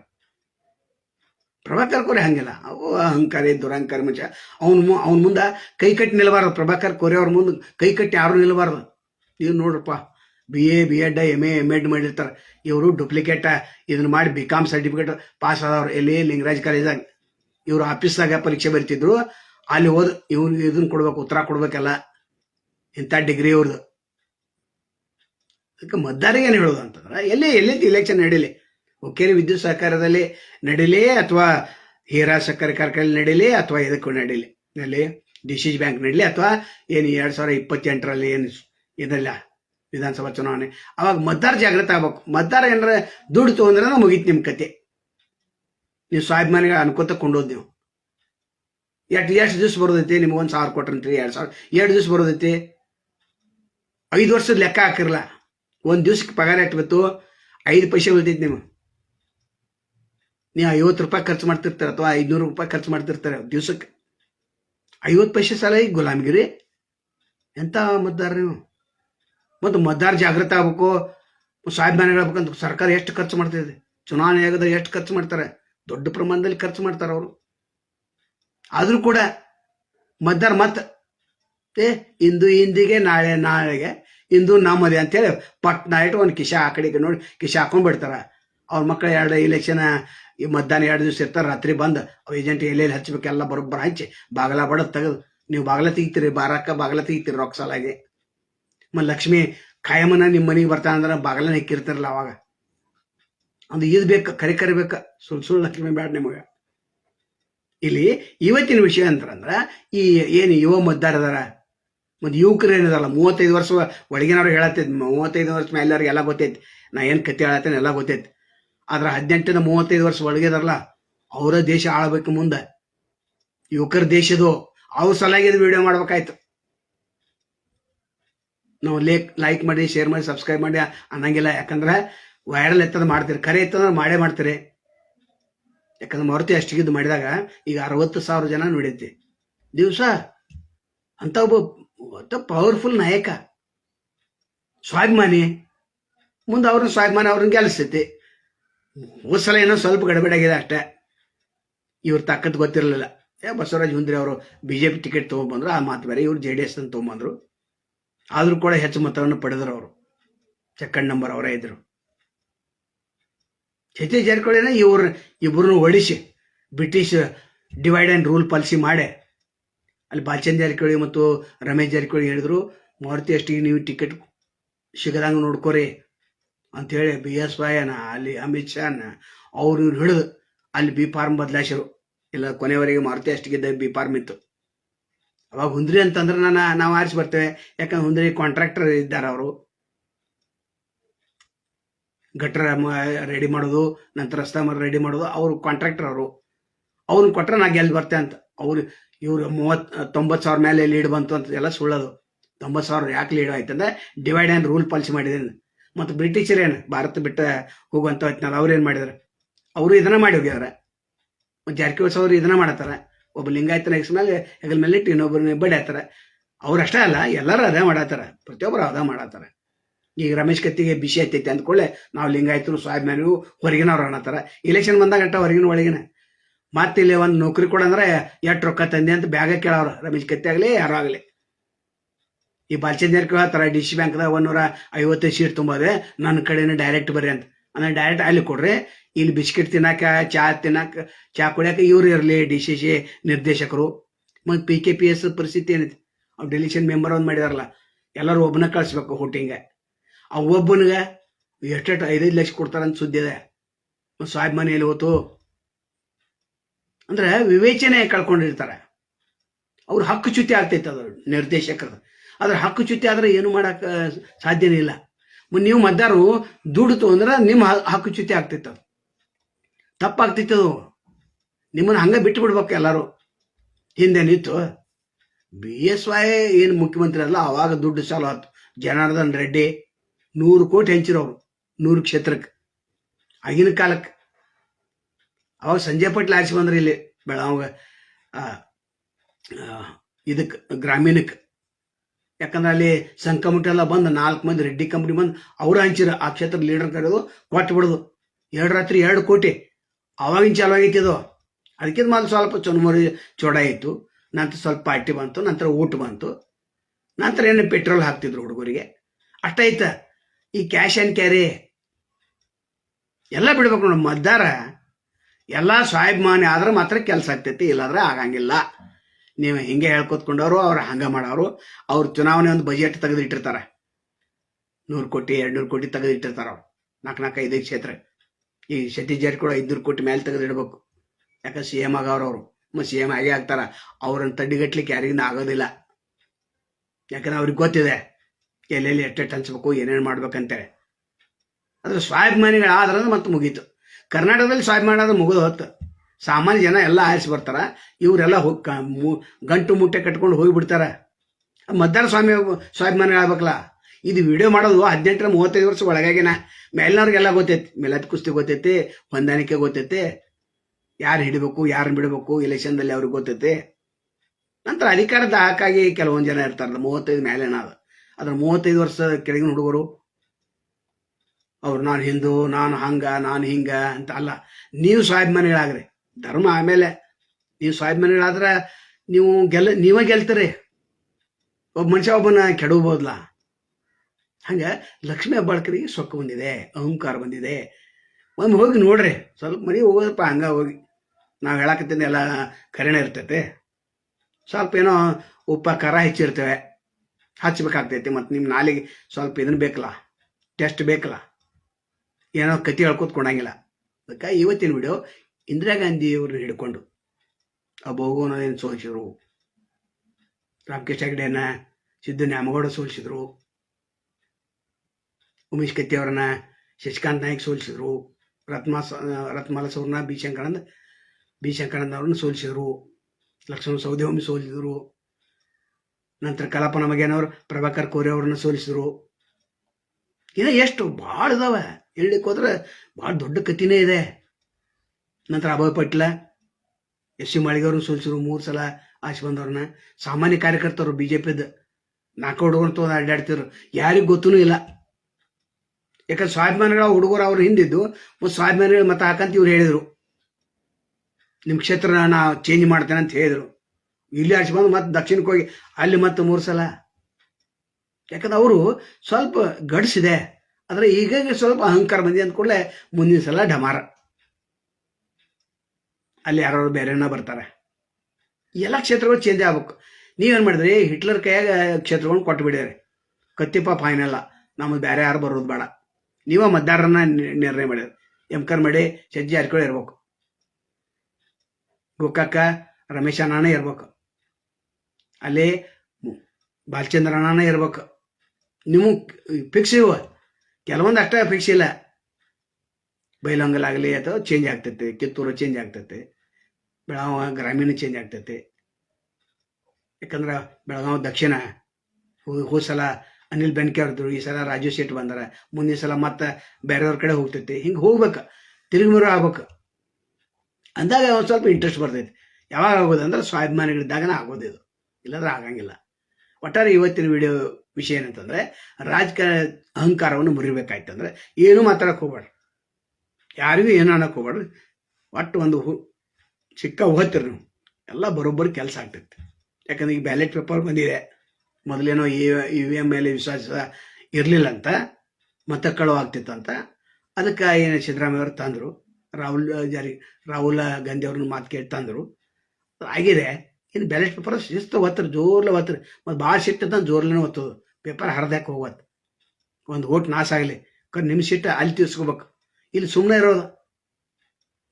ಪ್ರಭಾಕರ್ ಕೋರೆ ಹಂಗಿಲ್ಲ. ಅವು ಅಹಂಕಾರಿ ದುರಹಂಕಾರಿ ಮನುಷ್ಯ. ಅವ್ನ ಅವ್ನ ಮುಂದೆ ಕೈ ಕಟ್ಟಿ ನಿಲ್ಲಬಾರ್ದು ಪ್ರಭಾಕರ್ ಕೋರೆ ಅವ್ರ ಮುಂದೆ ಕೈ ಕಟ್ಟಿ ಯಾರು ನಿಲ್ಲಬಾರ್ದು ನೀವು ನೋಡ್ರಪ್ಪ, B A, B Ed, M A, M Ed ಮಾಡಿರ್ತಾರೆ. ಇವರು ಡುಪ್ಲಿಕೇಟ ಇದನ್ನ ಮಾಡಿ ಬಿ ಕಾಮ್ ಸರ್ಟಿಫಿಕೇಟ್ ಪಾಸ್ ಆದವ್ರು. ಎಲ್ಲಿ ಲಿಂಗರಾಜ್ ಕಾಲೇಜಾಗ ಇವರು ಆಫೀಸ್ದಾಗ ಪರೀಕ್ಷೆ ಬರಿತಿದ್ರು. ಅಲ್ಲಿ ಹೋದ್ ಇವ್ರಿಗೆ ಇದನ್ನ ಕೊಡ್ಬೇಕು, ಉತ್ತರ ಕೊಡ್ಬೇಕಲ್ಲ. ಇಂಥ ಡಿಗ್ರಿ ಅವ್ರದ್ದು ಅದಕ್ಕೆ ಮತದಾರಿಗೆ ಏನು ಹೇಳೋದು ಅಂತಂದ್ರೆ, ಎಲ್ಲಿ ಎಲ್ಲಿ ಇಲೆಕ್ಷನ್ ನಡೀಲಿ? ಹುಕ್ಕೇರಿ ವಿದ್ಯುತ್ ಸಹಕಾರದಲ್ಲಿ ನಡೀಲಿ ಅಥವಾ ಹೀರಾ ಸಕ್ಕರೆ ಕಾರ್ಖಾನೆ ನಡೀಲಿ ಅಥವಾ ಇದಕ್ಕೂ ನಡೀಲಿ? ಅಲ್ಲಿ ಡಿ ಬ್ಯಾಂಕ್ ನಡೀಲಿ ಅಥವಾ ಏನು ಎರಡು ಸಾವಿರ ಇಪ್ಪತ್ತೆಂಟರಲ್ಲಿ ಏನು ಇದಲ್ಲ ವಿಧಾನಸಭಾ ಚುನಾವಣೆ? ಅವಾಗ ಮತದಾರ ಜಾಗೃತ ಆಗ್ಬೇಕು. ಮತದಾರ ಏನಾರ ದುಡ್ಡು ತೊಗೊಂಡ್ರೆ ಮುಗೀತು ನಿಮ್ಮ ಕತೆ. ನೀವು ಸ್ವಾಭಿಮಾನಿಗೆ ಅನ್ಕೋತ ಕೊಂಡೋದ್ ನೀವು. ಎಷ್ಟು ಎಷ್ಟು ದಿವ್ಸ ಬರೋದೈತಿ ನಿಮ್ಗೊಂದು ಸಾವಿರ ಕೊಟ್ರಂತೀರಿ, ಎರಡು ಸಾವಿರ, ಎರಡು ದಿವ್ಸ ಬರೋದೈತಿ ಐದು ವರ್ಷದ ಲೆಕ್ಕ ಹಾಕಿರಲ್ಲ ಒಂದು ದಿವ್ಸಕ್ಕೆ ಪಗಾರ ಇಟ್ಬಿತ್ತು ಐದು ಪೈಸೆ ಉಳಿದಿದ್ದು ನೀವು ನೀವು ಐವತ್ತು ರೂಪಾಯಿ ಖರ್ಚು ಮಾಡ್ತಿರ್ತಾರೆ ಅಥವಾ ಐದುನೂರು ರೂಪಾಯಿ ಖರ್ಚು ಮಾಡ್ತಿರ್ತಾರೆ ದಿವ್ಸಕ್ಕೆ ಐವತ್ತು ಪೈಸೆ ಸಾಲ ಈಗ ಗುಲಾಮಗಿರಿ. ಎಂಥ ಮತದಾರ ನೀವು? ಮತ್ತು ಮದ್ದಾರ ಜಾಗೃತ ಆಗ್ಬೇಕು. ಸ್ವಾಭಿಮಾನಿಗಳು ಆಗ್ಬೇಕಂತ ಸರ್ಕಾರ ಎಷ್ಟು ಖರ್ಚು ಮಾಡ್ತಿದೆ? ಚುನಾವಣೆ ಆಗೋದ್ರೆ ಎಷ್ಟು ಖರ್ಚು ಮಾಡ್ತಾರೆ? ದೊಡ್ಡ ಪ್ರಮಾಣದಲ್ಲಿ ಖರ್ಚು ಮಾಡ್ತಾರೆ ಅವರು. ಆದರೂ ಕೂಡ ಮತದಾರ ಮತ್ ಏ ಇಂದು ಇಂದಿಗೆ ನಾಳೆ ನಾಳೆಗೆ ಇಂದು ನಮ್ಮದೇ ಅಂತೇಳಿ ಪಟ್ನ ಇಟ್ಟು ಒಂದು ಕಿಶ ಆ ಕಡೆಗೆ ನೋಡಿ ಕಿಶ ಹಾಕೊಂಡ್ಬಿಡ್ತಾರ ಅವ್ರ ಮಕ್ಕಳು ಎರಡು ಇಲೆಕ್ಷನ್ ಈ ಮಧ್ಯಾಹ್ನ ಎರಡು ದಿವಸ ಇರ್ತಾರೆ, ರಾತ್ರಿ ಬಂದು ಅವ್ ಏಜೆಂಟ್ ಎಲ್ಲೆಲ್ಲಿ ಹಚ್ಬೇಕೆಲ್ಲ ಬರೋಬ್ಬರ ಹಚ್ಚಿ ಬಾಗಲ ಬಡದು ತೆಗೆದು ನೀವು ಬಾಗಲ ತೆಗಿತೀರಿ, ಬಾರಕ್ಕ ಬಾಗಲ ತೆಗಿತೀರಿ ರೊಕ್ಕ ಸಾಲಾಗಿ. ಮತ್ತು ಲಕ್ಷ್ಮಿ ಖಾಯಮನ ನಿಮ್ಮ ಮನೆಗೆ ಬರ್ತಾನಂದ್ರೆ ಬಾಗಲನ ಇಕ್ಕಿರ್ತಿರಲ್ಲ ಅವಾಗ. ಒಂದು ಇದು ಬೇಕು, ಕರಿ ಕರಿಬೇಕು ಸುಳ್ಳು ಸುಳ್ಳು ಲಕ್ಷ್ಮಿ ಬೇಡ ನಿಮಗೆ. ಇಲ್ಲಿ ಇವತ್ತಿನ ವಿಷಯ ಅಂತಂದ್ರ ಈ ಏನು ಯುವ ಮತದಾರ ಮತ್ತು ಯುವಕರು ಏನಿದಾರಲ್ಲ ಮೂವತ್ತೈದು ವರ್ಷ ಒಳಗಿನವ್ರು ಹೇಳತ್ತೈತಿ ಮೂವತ್ತೈದು ವರ್ಷ ಮೇಲೆ ಎಲ್ಲರಿಗೂ ಎಲ್ಲ ಗೊತ್ತೈತಿ. ನಾ ಏನು ಕತೆ ಹೇಳತ್ತೇನೆ ಎಲ್ಲ ಗೊತ್ತೈತಿ. ಆದ್ರೆ ಹದಿನೆಂಟರಿಂದ ಮೂವತ್ತೈದು ವರ್ಷ ಒಳಗಿದಾರಲ್ಲ, ಅವರ ದೇಶ ಆಳ್ಬೇಕು ಮುಂದೆ. ಯುವಕರ ದೇಶದು ಅವ್ರ ಸಲಾಗಿ ಇದು ವಿಡಿಯೋ ಮಾಡ್ಬೇಕಾಯ್ತು. ನಾವು ಲೇಕ್ ಲೈಕ್ ಮಾಡಿ ಶೇರ್ ಮಾಡಿ ಸಬ್ಸ್ಕ್ರೈಬ್ ಮಾಡಿ ಅನ್ನಂಗಿಲ್ಲ. ಯಾಕಂದ್ರೆ ವೈರಲ್ ಎತ್ತದ ಮಾಡ್ತೀರಿ, ಕರೆ ಎತ್ತಂದ್ರೆ ಮಾಡೇ ಮಾಡ್ತೀರಿ. ಯಾಕಂದ್ರೆ ಮಾರುತಿ ಅಷ್ಟಿಗಿದ್ದು ಮಾಡಿದಾಗ ಈಗ ಅರವತ್ತು ಸಾವಿರ ಜನ ನೋಡೈತಿ ದಿವಸ ಅಂತ ಒಬ್ಬ ಪವರ್ಫುಲ್ ನಾಯಕ. ಸ್ವಾಭಿಮಾನಿ. ಮುಂದೆ ಅವ್ರನ್ನ ಸ್ವಾಭಿಮಾನಿ ಅವ್ರನ್ನ ಗೆಲ್ಲಿಸ್ತೈತಿ ಸಲ ಏನೋ ಸ್ವಲ್ಪ ಗಡಬಡಾಗಿದೆ ಅಷ್ಟೇ. ಇವ್ರ ತಾಕತ್ ಗೊತ್ತಿರಲಿಲ್ಲ. ಏ ಬಸವರಾಜ್ ಹುಂದ್ರಿ ಅವರು ಬಿ ಜೆ ಪಿ ಟಿಕೆಟ್ ತೊಗೊಂಬಂದ್ರು ಆ ಮಾತು ಬೇರೆ, ಇವ್ರು ಜೆ ಡಿ ಎಸ್ ಅಂತ ತೊಗೊಂಬಂದ್ರು ಆದರೂ ಕೂಡ ಹೆಚ್ಚು ಮತವನ್ನು ಪಡೆದರು ಅವರು. ಸೆಕೆಂಡ್ ನಂಬರ್ ಅವರೇ ಇದ್ರು. ಜೊತೆ ಜಾರಕಿಹೊಳಿನ ಇವ್ರ ಇಬ್ಬರನ್ನು ಒಡಿಸಿ British divide and rule policy ಮಾಡೆ ಅಲ್ಲಿ ಬಾಲಚಂದ್ರ ಜಾರಕಿಹೊಳಿ ಮತ್ತು ರಮೇಶ್ ಜಾರಕಿಹೊಳಿ ಹೇಳಿದ್ರು, ಮಾರುತಿ ಅಷ್ಟಿಗೆ ನೀವು ಟಿಕೆಟ್ ಸಿಗದಂಗೆ ನೋಡ್ಕೋರಿ ಅಂಥೇಳಿ ಬಿ ಎಸ್ ವೈನ ಅಲ್ಲಿ ಅಮಿತ್ ಶಾನ, ಅವ್ರು ಇವ್ರು ಅಲ್ಲಿ ಬಿ ಫಾರ್ಮ್ ಬದಲಾಯಿಸರು. ಇಲ್ಲ, ಕೊನೆವರೆಗೆ ಮಾರುತಿ ಅಷ್ಟಿಗಿದ್ದ ಬಿ ಫಾರ್ಮ್ ಇತ್ತು. ಅವಾಗ ಹುಂದ್ರಿ ಅಂತಂದ್ರೆ ನಾನು, ನಾವು ಆರಿಸಿ ಬರ್ತೇವೆ. ಯಾಕಂದ್ರೆ ಹುಂದ್ರಿ ಕಾಂಟ್ರಾಕ್ಟರ್ ಇದ್ದಾರೆ ಅವರು. ಗಟ್ರ ರೆಡಿ ಮಾಡೋದು, ನಂತರ ರಸ್ತೆ ರೆಡಿ ಮಾಡೋದು, ಅವರು ಕಾಂಟ್ರಾಕ್ಟರ್ ಅವರು. ಅವ್ರನ್ನ ಕೊಟ್ರೆ ನಾ ಗೆಲ್ಲಿ ಬರ್ತೆ ಅಂತ. ಅವ್ರು ಇವ್ರು ಮೂವತ್ ತೊಂಬತ್ತು ಸಾವಿರ ಮೇಲೆ ಲೀಡ್ ಬಂತು ಅಂತ ಎಲ್ಲ ಸುಳ್ಳೋದು. ತೊಂಬತ್ತು ಸಾವಿರ ಯಾಕೆ ಲೀಡ್ ಆಯ್ತು ಅಂದ್ರೆ ಡಿವೈಡ್ ಆ್ಯಂಡ್ ರೂಲ್ ಪಾಲಿಸಿ ಮಾಡಿದ್ರಿಂದ ಮತ್ತು ಬ್ರಿಟಿಷರೇನು ಭಾರತ ಬಿಟ್ಟ ಹೋಗುವಂತ ಅವ್ರು ಏನು ಮಾಡಿದ್ರು? ಅವರು ಇದನ್ನ ಮಾಡಿ ಹೋಗ್ಯಾರ ಜಾರಕಿಹೊಳಿ ಅವರು ಇದನ್ನ ಮಾಡತ್ತಾರ ಒಬ್ಬ ಲಿಂಗಾಯತನ ಎಕ್ಸ್ ಮೇಲೆ ಹೆಗಲ್ ಮೇಲೆ ಇಟ್ಟು ಇನ್ನೊಬ್ಬರನ್ನ ಬಡಿಯತ್ತಾರ ಅವ್ರು ಅಷ್ಟೇ ಅಲ್ಲ, ಎಲ್ಲರೂ ಅದೇ ಮಾಡತ್ತಾರ. ಪ್ರತಿಯೊಬ್ಬರು ಅದೇ ಮಾಡತ್ತಾರ. ಈಗ ರಮೇಶ್ ಕತ್ತಿಗೆ ಬಿಸಿ ಆಯ್ತೈತೆ ಅಂದ್ಕೊಳ್ಳೆ, ನಾವು ಲಿಂಗಾಯತರು ಸ್ವಾಭಿಮಾನಿಯು ಹೊರಗಿನವ್ರು ಅನ್ನತ್ತಾರ. ಇಲೆಕ್ಷನ್ ಬಂದಾಗ ಅಟ್ಟ ಹೊರಗಿನ ಒಳಗಿನ. ಮತ್ತೆ ಇಲ್ಲಿ ಒಂದು ನೌಕರಿ ಕೊಡಂದ್ರೆ ಎಷ್ಟು ರೊಕ್ಕ ತಂದೆ ಅಂತ ಬ್ಯಾಗ ಕೇಳವ್ರ ರಮೇಶ್ ಕತ್ತಿ ಆಗಲಿ, ಯಾರೋ ಆಗಲಿ. ಈ ಬಾಲಚಂದ್ರ ಕೇಳ್ತಾರ, ಡಿ ಸಿ ಬ್ಯಾಂಕ್ದಾಗ ಒಂದೂರ ಐವತ್ತೈದು ಸೀಟ್ ತುಂಬೋದೆ ನನ್ನ ಕಡೆನೇ ಡೈರೆಕ್ಟ್ ಬರ್ರಿ ಅಂತ. ಅಂದ್ರೆ ಡೈರೆಕ್ಟ್ ಅಲ್ಲಿ ಕೊಡ್ರಿ. ಇಲ್ಲಿ ಬಿಸ್ಕಿಟ್ ತಿನ್ನಾಕ, ಚಾ ತಿನ್ನಾಕ, ಚಾ ಕುಡಿಯಾಕ ಇವ್ರು ಇರಲಿ, ಡಿ ಸಿ ಸಿ ನಿರ್ದೇಶಕರು. ಮತ್ತು ಪಿ ಕೆ ಪಿ ಎಸ್ ಪರಿಸ್ಥಿತಿ ಏನೈತಿ? ಅವ್ರು ಡೆಲಿಷನ್ ಮೆಂಬರ್ ಒಂದು ಮಾಡಿದಾರಲ್ಲ, ಎಲ್ಲರೂ ಒಬ್ಬನ ಕಳಿಸ್ಬೇಕು ಹುಟ್ಟಿಂಗ ಆ ಒಬ್ಬನಿಗೆ ಎಷ್ಟೆಷ್ಟು ಐದೈದು ಲಕ್ಷ ಕೊಡ್ತಾರಂತ ಸುದ್ದಿ ಇದೆ ಮತ್ತು ಮನೆಯಲ್ಲಿ ಹೋತು? ಅಂದ್ರೆ ವಿವೇಚನೆ ಕಳ್ಕೊಂಡಿರ್ತಾರೆ. ಅವ್ರ ಹಕ್ಕು ಚ್ಯುತಿ ಆಗ್ತೈತೆ ಅದು ನಿರ್ದೇಶಕರದು ಆದ್ರೆ ಹಕ್ಕು ಚ್ಯುತಿ ಆದ್ರೆ ಏನು ಮಾಡಕ್ ಸಾಧ್ಯನೇ ಇಲ್ಲ. ನೀವು ಮದ್ದಾರು ದುಡ್ಡು ಅಂದ್ರೆ ನಿಮ್ಮ ಹಕ್ಕು ಚ್ಯುತಿ ಆಗ್ತೈತೆ ಅದು. ತಪ್ಪಾಗ್ತೈತೆ ಅದು. ನಿಮ್ಮನ್ನ ಹಂಗೆ ಬಿಟ್ಟು ಬಿಡ್ಬೇಕು ಎಲ್ಲರೂ. ಹಿಂದೆ ನಿಂತು ಬಿ ಎಸ್ ವೈ ಏನು ಮುಖ್ಯಮಂತ್ರಿ ಅಲ್ಲ, ಅವಾಗ ದುಡ್ಡು ಸಾಲ ಆಯ್ತು ಜನಾರ್ದನ್ ರೆಡ್ಡಿ ನೂರು ಕೋಟಿ ಹಂಚಿರೋರು, ನೂರು ಕ್ಷೇತ್ರಕ್ಕೆ. ಆಗಿನ ಕಾಲಕ್ಕೆ. ಅವಾಗ ಸಂಜೆ ಪಟ್ಲ ಆಚೆ ಬಂದ್ರಿ ಇಲ್ಲಿ ಬೆಳಗಾವ ಇದಕ್ಕೆ ಗ್ರಾಮೀಣಕ್ಕೆ ಯಾಕಂದ್ರೆ ಅಲ್ಲಿ ಸಂಘ ಕಮಿಟಿ ಎಲ್ಲ ಬಂದು, ನಾಲ್ಕು ಮಂದಿ ರೆಡ್ಡಿ ಕಂಪ್ನಿ ಬಂದು, ಅವ್ರು ಹಂಚಿರ, ಆ ಕ್ಷೇತ್ರ ಲೀಡರ್ ಕರೆದು ಕೊಟ್ಟು ಬಿಡೋದು. ಎರಡು ರಾತ್ರಿ ಎರಡು ಕೋಟಿ. ಅವಾಗಿನ ಚಾಲು ಆಗೈತಿ ಇದು. ಅದಕ್ಕಿಂತ ಮೊದಲು ಸ್ವಲ್ಪ ಚೋಡ ಇತ್ತು ನಂತರ ಸ್ವಲ್ಪ ಪಾರ್ಟಿ ಬಂತು, ನಂತರ ಊಟ ಬಂತು. ನಂತರ ಏನು ಪೆಟ್ರೋಲ್ ಹಾಕ್ತಿದ್ರು ಹುಡುಗರಿಗೆ. ಅಷ್ಟೈತ ಈ ಕ್ಯಾಶ್ ಆ್ಯಂಡ್ ಕ್ಯಾರಿ ಎಲ್ಲ ಬಿಡ್ಬೇಕು ನೋಡಿ, ಮದ್ದಾರ. ಎಲ್ಲ ಸ್ವಾಭಿಮಾನಿ ಆದ್ರೆ ಮಾತ್ರ ಕೆಲಸ ಆಗ್ತೈತಿ, ಇಲ್ಲಾಂದ್ರೆ ಆಗಂಗಿಲ್ಲ. ನೀವು ಹಿಂಗೆ ಹೇಳ್ಕೊತ್ಕೊಂಡವರು ಅವ್ರು ಹಂಗೆ ಮಾಡೋರು ಅವ್ರ ಚುನಾವಣೆ ಒಂದು ಬಜೆಟ್ ತೆಗೆದಿಟ್ಟಿರ್ತಾರೆ. ನೂರು ಕೋಟಿ ಎರಡು ನೂರು ಕೋಟಿ ತೆಗೆದಿಟ್ಟಿರ್ತಾರೆ ಅವ್ರು. ನಾಲ್ಕು ನಾಲ್ಕು ಐದೈದು ಕ್ಷೇತ್ರ. ಈ ಸತೀಶ್ ಕೂಡ ಐದುನೂರು ಕೋಟಿ ಮೇಲೆ ತೆಗೆದಿಡ್ಬೇಕು. ಯಾಕಂದ್ರೆ ಸಿ ಎಂ ಆಗವ್ರು ಅವರು. ಮತ್ತು ಸಿ ಎಂ ಆಗೇ ಆಗ್ತಾರ. ಅವ್ರನ್ನ ತಡ್ಡಿಗಟ್ಲಿಕ್ಕೆ ಯಾರಿಗೂ ಆಗೋದಿಲ್ಲ. ಯಾಕಂದ್ರೆ ಅವ್ರಿಗೆ ಗೊತ್ತಿದೆ, ಎಲ್ಲೆಲ್ಲಿ ಎಷ್ಟೆಷ್ಟು ಹಂಚ್ಬೇಕು, ಏನೇನು ಮಾಡ್ಬೇಕಂತೇಳಿ ಅದ್ರ ಸ್ವಾಭಿಮಾನಿಗಳಾದ್ರೆ ಮತ್ತೆ ಮುಗೀತು. ಕರ್ನಾಟಕದಲ್ಲಿ ಸ್ವಾಭಿಮಾನ ಆದ್ರೆ ಮುಗಿದು ಹೊತ್ತು ಸಾಮಾನ್ಯ ಜನ ಎಲ್ಲ ಆರಿಸಿ ಬರ್ತಾರ. ಇವರೆಲ್ಲ ಹೋಗಿ ಗಂಟು ಮುಟ್ಟೆ ಕಟ್ಕೊಂಡು ಹೋಗಿಬಿಡ್ತಾರ. ಮಧ್ಯಾಹ್ನ ಸ್ವಾಮಿ ಸ್ವಾಭಿಮಾನ ಹೇಳ್ಬೇಕಲ್ಲ. ಇದು ವಿಡಿಯೋ ಮಾಡೋದು ಹದಿನೆಂಟರ ಮೂವತ್ತೈದು ವರ್ಷ ಒಳಗಾಗಿನ ಮೇಲಿನವ್ರಿಗೆಲ್ಲ ಗೊತ್ತೈತಿ. ಮೇಲತ್ ಕುಸ್ತಿ ಗೊತ್ತೈತಿ, ಹೊಂದಾಣಿಕೆ ಗೊತ್ತೈತಿ. ಯಾರು ಹಿಡಿಬೇಕು ಯಾರನ್ನ ಬಿಡಬೇಕು ಎಲೆಕ್ಷನ್ದಲ್ಲಿ ಅವ್ರಿಗೆ ಗೊತ್ತೈತಿ. ನಂತರ ಅಧಿಕಾರದ ಹಾಕಾಗಿ ಕೆಲವೊಂದು ಜನ ಇರ್ತಾರಲ್ಲ, ಮೂವತ್ತೈದು ಮೇಲೇನ ಅದು. ಅದ್ರ ಮೂವತ್ತೈದು ವರ್ಷ ಕೆಳಗಿನ ಹುಡುಗರು ಅವ್ರು ನಾನು ಹಿಂದೂ, ನಾನು ಹಂಗ, ನಾನು ಹಿಂಗ ಅಂತ ಅಲ್ಲ. ನೀವು ಮನೆಗಳಾಗ್ರಿ ಧರ್ಮ ಆಮೇಲೆ ನೀವು ಮನೆಗಳಾದ್ರೆ ನೀವು ಗೆಲ್ಲ ನೀವೇ ಗೆಲ್ತೀರಿ. ಒಬ್ಬ ಮನುಷ್ಯ ಒಬ್ಬನ ಕೆಡವಬಹುದಲ್ಲ ಹಂಗ ಲಕ್ಷ್ಮೀ ಹೆಬ್ಬಾಳ್ಕರಿಗೆ ಸೊಕ್ಕು ಬಂದಿದೆ, ಅಹಂಕಾರ ಬಂದಿದೆ. ಒಮ್ಮೆ ಹೋಗಿ ನೋಡ್ರಿ. ಸ್ವಲ್ಪ ಮನೆ ಹೋಗೋದಪ್ಪ, ಹಂಗ ಹೋಗಿ. ನಾವು ಹೇಳಕತ್ತೀನಿ ಎಲ್ಲ ಕರೆನೇ ಇರ್ತೈತೆ. ಸ್ವಲ್ಪ ಏನೋ ಉಪ್ಪ, ಖರ ಹೆಚ್ಚಿರ್ತೇವೆ. ಹಚ್ಬೇಕಾಗ್ತೈತಿ ಮತ್ತು ನಿಮ್ಮ ನಾಲಿಗೆ ಸ್ವಲ್ಪ ಇದನ್ನು ಬೇಕಲ್ಲ ಟೆಸ್ಟ್ ಬೇಕಲ್ಲ. ಏನೋ ಕತೆ ಹೇಳ್ಕೊತ ಕೊಡಂಗಿಲ್ಲ. ಅದಕ್ಕೆ ಇವತ್ತಿನ ವಿಡಿಯೋ ಇಂದಿರಾ ಗಾಂಧಿಯವ್ರನ್ನ ಹಿಡ್ಕೊಂಡು, ಆ ಬಹುಗೋನದೇನು ಸೋಲಿಸಿದ್ರು, ರಾಮಕೃಷ್ಣ ಹೆಗಡೆಯನ್ನ, ಸಿದ್ದು ನ್ಯಾಮಗೌಡ ಸೋಲಿಸಿದ್ರು, ಉಮೇಶ್ ಕತ್ತಿ ಅವರನ್ನ ಶಶಿಕಾಂತ್ ನಾಯ್ಕ್ ಸೋಲಿಸಿದ್ರು ರತ್ಮಾ ರತ್ಮಾಲಸ್ ಅವ್ರನ್ನ ಬಿ ಶಂಕರಾನಂದ್ ಬಿ ಶಂಕರಂದ್ ಅವ್ರನ್ನ ಸೋಲಿಸಿದ್ರು, ಲಕ್ಷ್ಮಣ ಒಮ್ಮೆ ಸೋಲಿಸಿದ್ರು, ನಂತರ ಕಲಾಪನ ಮಗೇನವ್ರು, ಪ್ರಭಾಕರ್ ಕೋರೆ ಅವ್ರನ್ನ ಸೋಲಿಸಿದ್ರು. ಇನ್ನು ಎಷ್ಟು ಭಾಳ ಇದಾವೆ. ಹೇಳಲಿಕ್ಕೆ ಹೋದ್ರೆ ಭಾಳ ದೊಡ್ಡ ಕತಿನೇ ಇದೆ. ನಂತರ ಅಭಯ ಪಟ್ಲ, ಎಸ್ ಸಿ ಮಾಳಿಗೆಯವ್ರನ್ನ ಸೋಲಿಸಿದ್ರು ಮೂರು ಸಲ ಆಶೆ ಬಂದವ್ರನ್ನ. ಸಾಮಾನ್ಯ ಕಾರ್ಯಕರ್ತರು ಬಿ ಜೆ ಪಿದ ನಾಲ್ಕು ಹುಡುಗರು ತೊಗೊಂಡು ಅಡ್ಡಾಡ್ತಿದ್ರು. ಯಾರಿಗೂ ಗೊತ್ತೂ ಇಲ್ಲ. ಯಾಕಂದ್ರೆ ಸ್ವಾಭಿಮಾನಿಗಳ ಹುಡುಗರು ಅವ್ರು ಹಿಂದಿದ್ದು, ಮತ್ತು ಸ್ವಾಭಿಮಾನಿಗಳು ಮತ ಹಾಕಂತ ಇವ್ರು ಹೇಳಿದರು. ನಿಮ್ಮ ಕ್ಷೇತ್ರ ನಾ ಚೇಂಜ್ ಮಾಡ್ತೇನೆ ಅಂತ ಹೇಳಿದರು. ಇಲ್ಲಿ ಆಚೆ ಬಂದು ಮತ್ತೆ ದಕ್ಷಿಣಕ್ಕೆ ಹೋಗಿ, ಅಲ್ಲಿ ಮತ್ತೆ ಮೂರು ಸಲ. ಯಾಕಂದ್ರೆ ಅವರು ಸ್ವಲ್ಪ ಗಡ್ಸಿದೆ. ಆದರೆ ಈಗ ಸ್ವಲ್ಪ ಅಹಂಕಾರ ಬಂದಿ ಅಂದ ಕೂಡಲೇ ಮುಂದಿನ ಸಲ ಢಮಾರ. ಅಲ್ಲಿ ಯಾರು ಬೇರೆನ ಬರ್ತಾರೆ. ಎಲ್ಲ ಕ್ಷೇತ್ರಗಳು ಚೇಂಜ್ ಆಗ್ಬೇಕು. ನೀವೇನು ಮಾಡಿದ್ರಿ? ಹಿಟ್ಲರ್ ಕೈಯಾಗ ಕ್ಷೇತ್ರಗಳನ್ನ ಕೊಟ್ಟು ಬಿಡಿದ್ರಿ ಕತ್ತಿಪ್ಪ ಫೈನಲ್ಲ ನಮ್ಮ ಬೇರೆ ಯಾರು ಬರೋದು ಬೇಡ. ನೀವೇ ಮತದಾರರನ್ನ ನಿರ್ಣಯ ಮಾಡಿದ್ರಿ. ಎಮ್ಕರ್ ಮಾಡಿ ಸಜ್ಜಿ ಜಾರಕಿಹೊಳಿ ಇರ್ಬೇಕು. ಗೋಕಾಕ ರಮೇಶ್ ಅಣ್ಣನೇ ಇರ್ಬೇಕು. ಅಲ್ಲಿ ಬಾಲಚಂದ್ರ ಅಣ್ಣನೇ ಇರ್ಬೇಕು. ನಿಮ್ಗೆ ಫಿಕ್ಸ್ ಇವ. ಕೆಲವೊಂದು ಅಷ್ಟೇ ಫಿಕ್ಸ್ ಇಲ್ಲ. ಬೈಲಂಗಲ್ ಆಗಲಿ ಅಥವಾ ಚೇಂಜ್ ಆಗ್ತೈತೆ, ಕಿತ್ತೂರು ಚೇಂಜ್ ಆಗ್ತೈತೆ, ಬೆಳಗಾವ ಗ್ರಾಮೀಣ ಚೇಂಜ್ ಆಗ್ತೈತೆ. ಯಾಕಂದ್ರೆ ಬೆಳಗಾವಿ ದಕ್ಷಿಣ ಹೋದ ಸಲ ಅನಿಲ್ ಬೆನ್ಕೆ ಅವ್ರದ್ದು ಈ ಸಲ ರಾಜು ಶೆಟ್ಟಿ ಬಂದಾರ, ಮುಂದಿನ ಸಲ ಮತ್ತೆ ಬೇರೆಯವ್ರ ಕಡೆ ಹೋಗ್ತೈತಿ, ಹಿಂಗೆ ಹೋಗ್ಬೇಕು ತಿರುಗಿಮುರು ಆಗ್ಬೇಕು. ಅಂದಾಗ ಒಂದು ಸ್ವಲ್ಪ ಇಂಟ್ರೆಸ್ಟ್ ಬರ್ತೈತಿ. ಯಾವಾಗ ಆಗೋದು ಅಂದ್ರೆ ಸ್ವಾಭಿಮಾನಿಗಳಿದ್ದಾಗನೇ ಆಗೋದು ಇದು. ಇಲ್ಲಾಂದ್ರೆ ಆಗಂಗಿಲ್ಲ. ಒಟ್ಟಾರೆ ಇವತ್ತಿನ ವಿಡಿಯೋ ವಿಷಯ ಏನಂತಂದ್ರೆ ರಾಜಕಾರಣ ಅಹಂಕಾರವನ್ನು ಮುರಿಬೇಕಾಯ್ತಂದ್ರೆ ಏನು ಮಾತಾಡಕ್ಕೆ ಹೋಗ್ಬೇಡ್ರಿ ಯಾರಿಗೂ ಏನು ಅನ್ನಕ್ಕೆ ಹೋಗ್ಬೇಡ್ರಿ ಒಟ್ಟು ಒಂದು ಚಿಕ್ಕ ಓದ್ತೀರಿ ನೀವು. ಎಲ್ಲ ಬರೋಬ್ಬರಿ ಕೆಲಸ ಆಗ್ತೈತಿ. ಯಾಕಂದ್ರೆ ಈಗ ಬ್ಯಾಲೆಟ್ ಪೇಪರ್ ಬಂದಿದೆ. ಮೊದಲೇನೋ ಇ ವಿ ಎಂ ಮೇಲೆ ವಿಶ್ವಾಸ ಇರಲಿಲ್ಲ ಅಂತ ಮತ ಕಳುವಾಗ್ತಿತ್ತು ಅಂತ. ಅದಕ್ಕೆ ಏನು ಸಿದ್ದರಾಮಯ್ಯ ಅವರು ತಂದರು. ರಾಹುಲ್ ಜಾರಿ, ರಾಹುಲ್ ಗಾಂಧಿ ಅವ್ರನ್ನ ಮಾತು ಕೇಳಿ ತಂದರು. ಆಗಿದೆ. ಇನ್ನು ಬ್ಯಾಲೆಟ್ ಪೇಪರ್ ಶಿಸ್ತು ಓದ್ತಾರೆ ಜೋರ್ಲೆ ಓದ್ತಾರೆ ಮತ್ತು ಭಾಳ ಸಿಟ್ಟು ಜೋರ್ಲೇನೆ ಒತ್ತದು. ಪೇಪರ್ ಹರಿದಾಕೆ ಹೋಗತ್ತೆ ಒಂದು ಓಟ್ ನಾಶ ಆಗಲಿ. ಕರ್ ನಿಮ್ಮ ಸಿಟ್ಟು ಅಲ್ಲಿ ತೀರ್ಸ್ಕೋಬೇಕು. ಇಲ್ಲಿ ಸುಮ್ಮನೆ ಇರೋದು.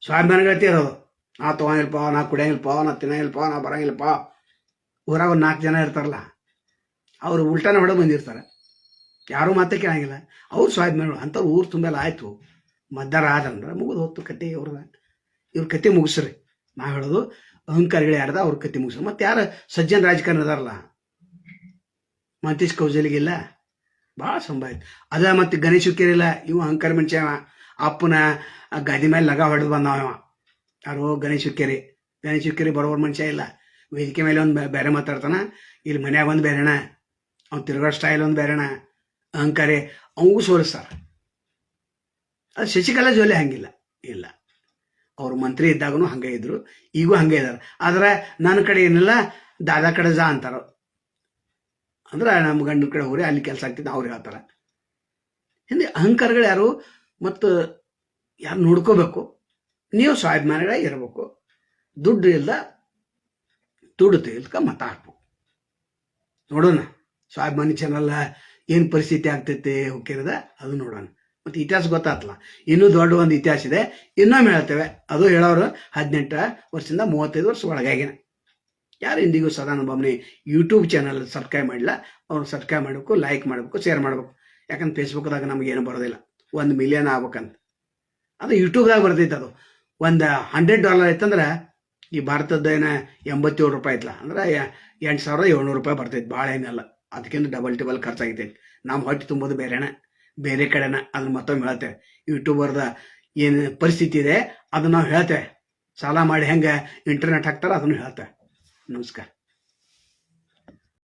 ಸ್ವಾಭಿಮಾನಗತಿ ಇರೋದು. ನಾ ತೊಗೊಂಡಿಲ್ಪ ನಾ ಕುಡಿಯಂಗಿಲ್ಪ ನಾ ತಿನ್ನಂಗಿಲ್ಪ ನಾ ಬರಂಗಿಲ್ಪ ಊರಾಗ ಒಂದು ನಾಲ್ಕು ಜನ ಇರ್ತಾರಲ್ಲ, ಅವರು ಉಲ್ಟಾನ ಹೊಡೆ ಬಂದಿರ್ತಾರೆ. ಯಾರೂ ಮಾತೇ ಕೇಳಂಗಿಲ್ಲ. ಅವ್ರು ಸ್ವಾಭಿಮಾನಿಗಳು, ಅಂಥವ್ರು ಊರು ತುಂಬೆಲ್ಲ ಆಯಿತು. ಮದ್ದಾರ ಆದ್ರಂದ್ರೆ ಮುಗಿದು ಹೊತ್ತು ಕತೆ ಅವ್ರದ ಇವ್ರ ಕತೆ ಮುಗಿಸ್ರಿ. ನಾ ಹೇಳೋದು ಅಹಂಕಾರಿಗಳು ಯಾರ್ದ ಅವ್ರ ಕತೆ ಮುಗಿಸ್ರಿ. ಮತ್ತೆ ಯಾರು ಸಜ್ಜನ ರಾಜಕಾರಣ ಅದಾರಲ್ಲ ಮಂತೀಶ್ ಕೌಜಲಿಗಿಲ್ಲ ಭಾಳ ಸಂಭಾಯ್ತು ಅದ ಮತ್ತೆ ಗಣೇಶ್ ಹುಕ್ಕೇರಿಲ್ಲ, ಇವ ಅಂಕರ್ ಮನುಷ್ಯ. ಅಪ್ಪನ ಗಾದಿ ಮೇಲೆ ಲಗ ಹೊಡೆದು ಬಂದವ. ಯಾರೋ ಗಣೇಶ್ ಹುಕ್ಕೇರಿ. ಗಣೇಶ್ ಹುಕ್ಕೇರಿ ಬರೋರ್ ಮನುಷ್ಯ ಇಲ್ಲ. ವೇದಿಕೆ ಮೇಲೆ ಒಂದು ಬೇರೆ ಮಾತಾಡ್ತಾನ. ಇಲ್ಲಿ ಮನ್ಯಾಗ ಒಂದು ಬೇರೆಣ ಅವ್ನು ತಿರುಗೋ ಸ್ಟೈಲ್ ಒಂದು ಬೇರೆಣ ಅಹಂಕಾರಿ ಅವಂಗೂ ಸೋಲಿಸ್ತಾರ. ಅದು ಶಶಿಕಲಾ ಜೋಲೆ ಹಂಗಿಲ್ಲ. ಇಲ್ಲ. ಅವ್ರು ಮಂತ್ರಿ ಇದ್ದಾಗೂ ಹಂಗೆ ಇದ್ರು. ಈಗೂ ಹಂಗೆ ಇದ್ದಾರೆ ಆದ್ರೆ ನನ್ನ ಕಡೆ ಏನಿಲ್ಲ, ದಾದಾ ಕಡೆ ಜಾ ಅಂತಾರ. ಅಂದ್ರೆ ನಮ್ಮ ಗಂಡನ ಕಡೆ ಹೋಗ್ರಿ ಅಲ್ಲಿ ಕೆಲಸ ಆಗ್ತಿದ್ದ ಅವ್ರು ಹೇಳ್ತಾರೆ. ಹಿಂದೆ ಅಹಂಕಾರಗಳು ಯಾರು ಮತ್ತು ಯಾರು ನೋಡ್ಕೋಬೇಕು, ನೀವು ಸ್ವಾಭಿಮಾನಿಗಳೇ ಇರಬೇಕು. ದುಡ್ಡು ಇಲ್ಲ ದುಡ್ಡು ತೆಗೆದ್ಕ ಮತ ಹಾಕ್ಬೇಕು. ನೋಡೋಣ, ಸ್ವಾಭಿಮಾನಿ ಚೆನ್ನಲ್ಲ ಏನು ಪರಿಸ್ಥಿತಿ ಆಗ್ತೈತೆ ಹೋಗಿರದ ಅದು ನೋಡೋಣ. ಮತ್ತು ಇತಿಹಾಸ ಗೊತ್ತಾಗ್ತಲ್ಲ. ಇನ್ನೂ ದೊಡ್ಡ ಒಂದು ಇತಿಹಾಸ ಇದೆ. ಇನ್ನೊಮ್ಮೆ ಹೇಳ್ತೇವೆ. ಅದು ಹೇಳೋರು ಹದಿನೆಂಟು ವರ್ಷದಿಂದ ಮೂವತ್ತೈದು ವರ್ಷ ಒಳಗಾಗಿನ. ಯಾರು ಇಂದಿಗೂ ಸದಾನುಭವನೆ ಯೂಟ್ಯೂಬ್ ಚಾನಲ್ ಸಬ್ಸ್ಕ್ರೈಬ್ ಮಾಡಿಲ್ಲ ಅವ್ರು ಸಬ್ಸ್ಕ್ರೈಬ್ ಮಾಡಬೇಕು ಲೈಕ್ ಮಾಡಬೇಕು ಶೇರ್ ಮಾಡಬೇಕು. ಯಾಕಂದ್ರೆ ಫೇಸ್ಬುಕ್ದಾಗ ನಮ್ಗೆ ಏನು ಬರೋದಿಲ್ಲ. ಒಂದು ಮಿಲಿಯನ್ ಆಗ್ಬೇಕಂತ. ಅದು ಯೂಟ್ಯೂಬ್ದಾಗ ಬರ್ತೈತೆ ಅದು. ಒಂದು ಹಂಡ್ರೆಡ್ ಡಾಲರ್ ಐತಂದ್ರೆ ಈ ಭಾರತದ ಏನ ಎಂಬತ್ತೇಳು ರೂಪಾಯಿ ಐತಲ್ಲ ಅಂದ್ರೆ ಎಂಟು ಸಾವಿರದ ಏಳ್ನೂರು ರೂಪಾಯಿ ಬರ್ತೈತೆ ಭಾಳ ಏನಲ್ಲ. ಅದಕ್ಕಿಂತ ಡಬಲ್ ಟಬಲ್ ಖರ್ಚಾಗೈತೈತಿ ನಮ್ಮ ಹೊಟ್ಟೆ ತುಂಬೋದು ಬೇರೆನ, ಬೇರೆ ಕಡೆನ ಅದನ್ನ ಮತ್ತೊಮ್ಮೆ ಹೇಳ್ತೇವೆ. ಯೂಟ್ಯೂಬರ್ದ ಏನು ಪರಿಸ್ಥಿತಿ ಇದೆ, ಅದನ್ನ ನಾವು ಹೇಳ್ತೇವೆ. ಸಾಲ ಮಾಡಿ ಹೆಂಗೆ ಇಂಟರ್ನೆಟ್ ಹಾಕ್ತಾರೆ ಅದನ್ನು ಹೇಳ್ತೇವೆ. Namaskar.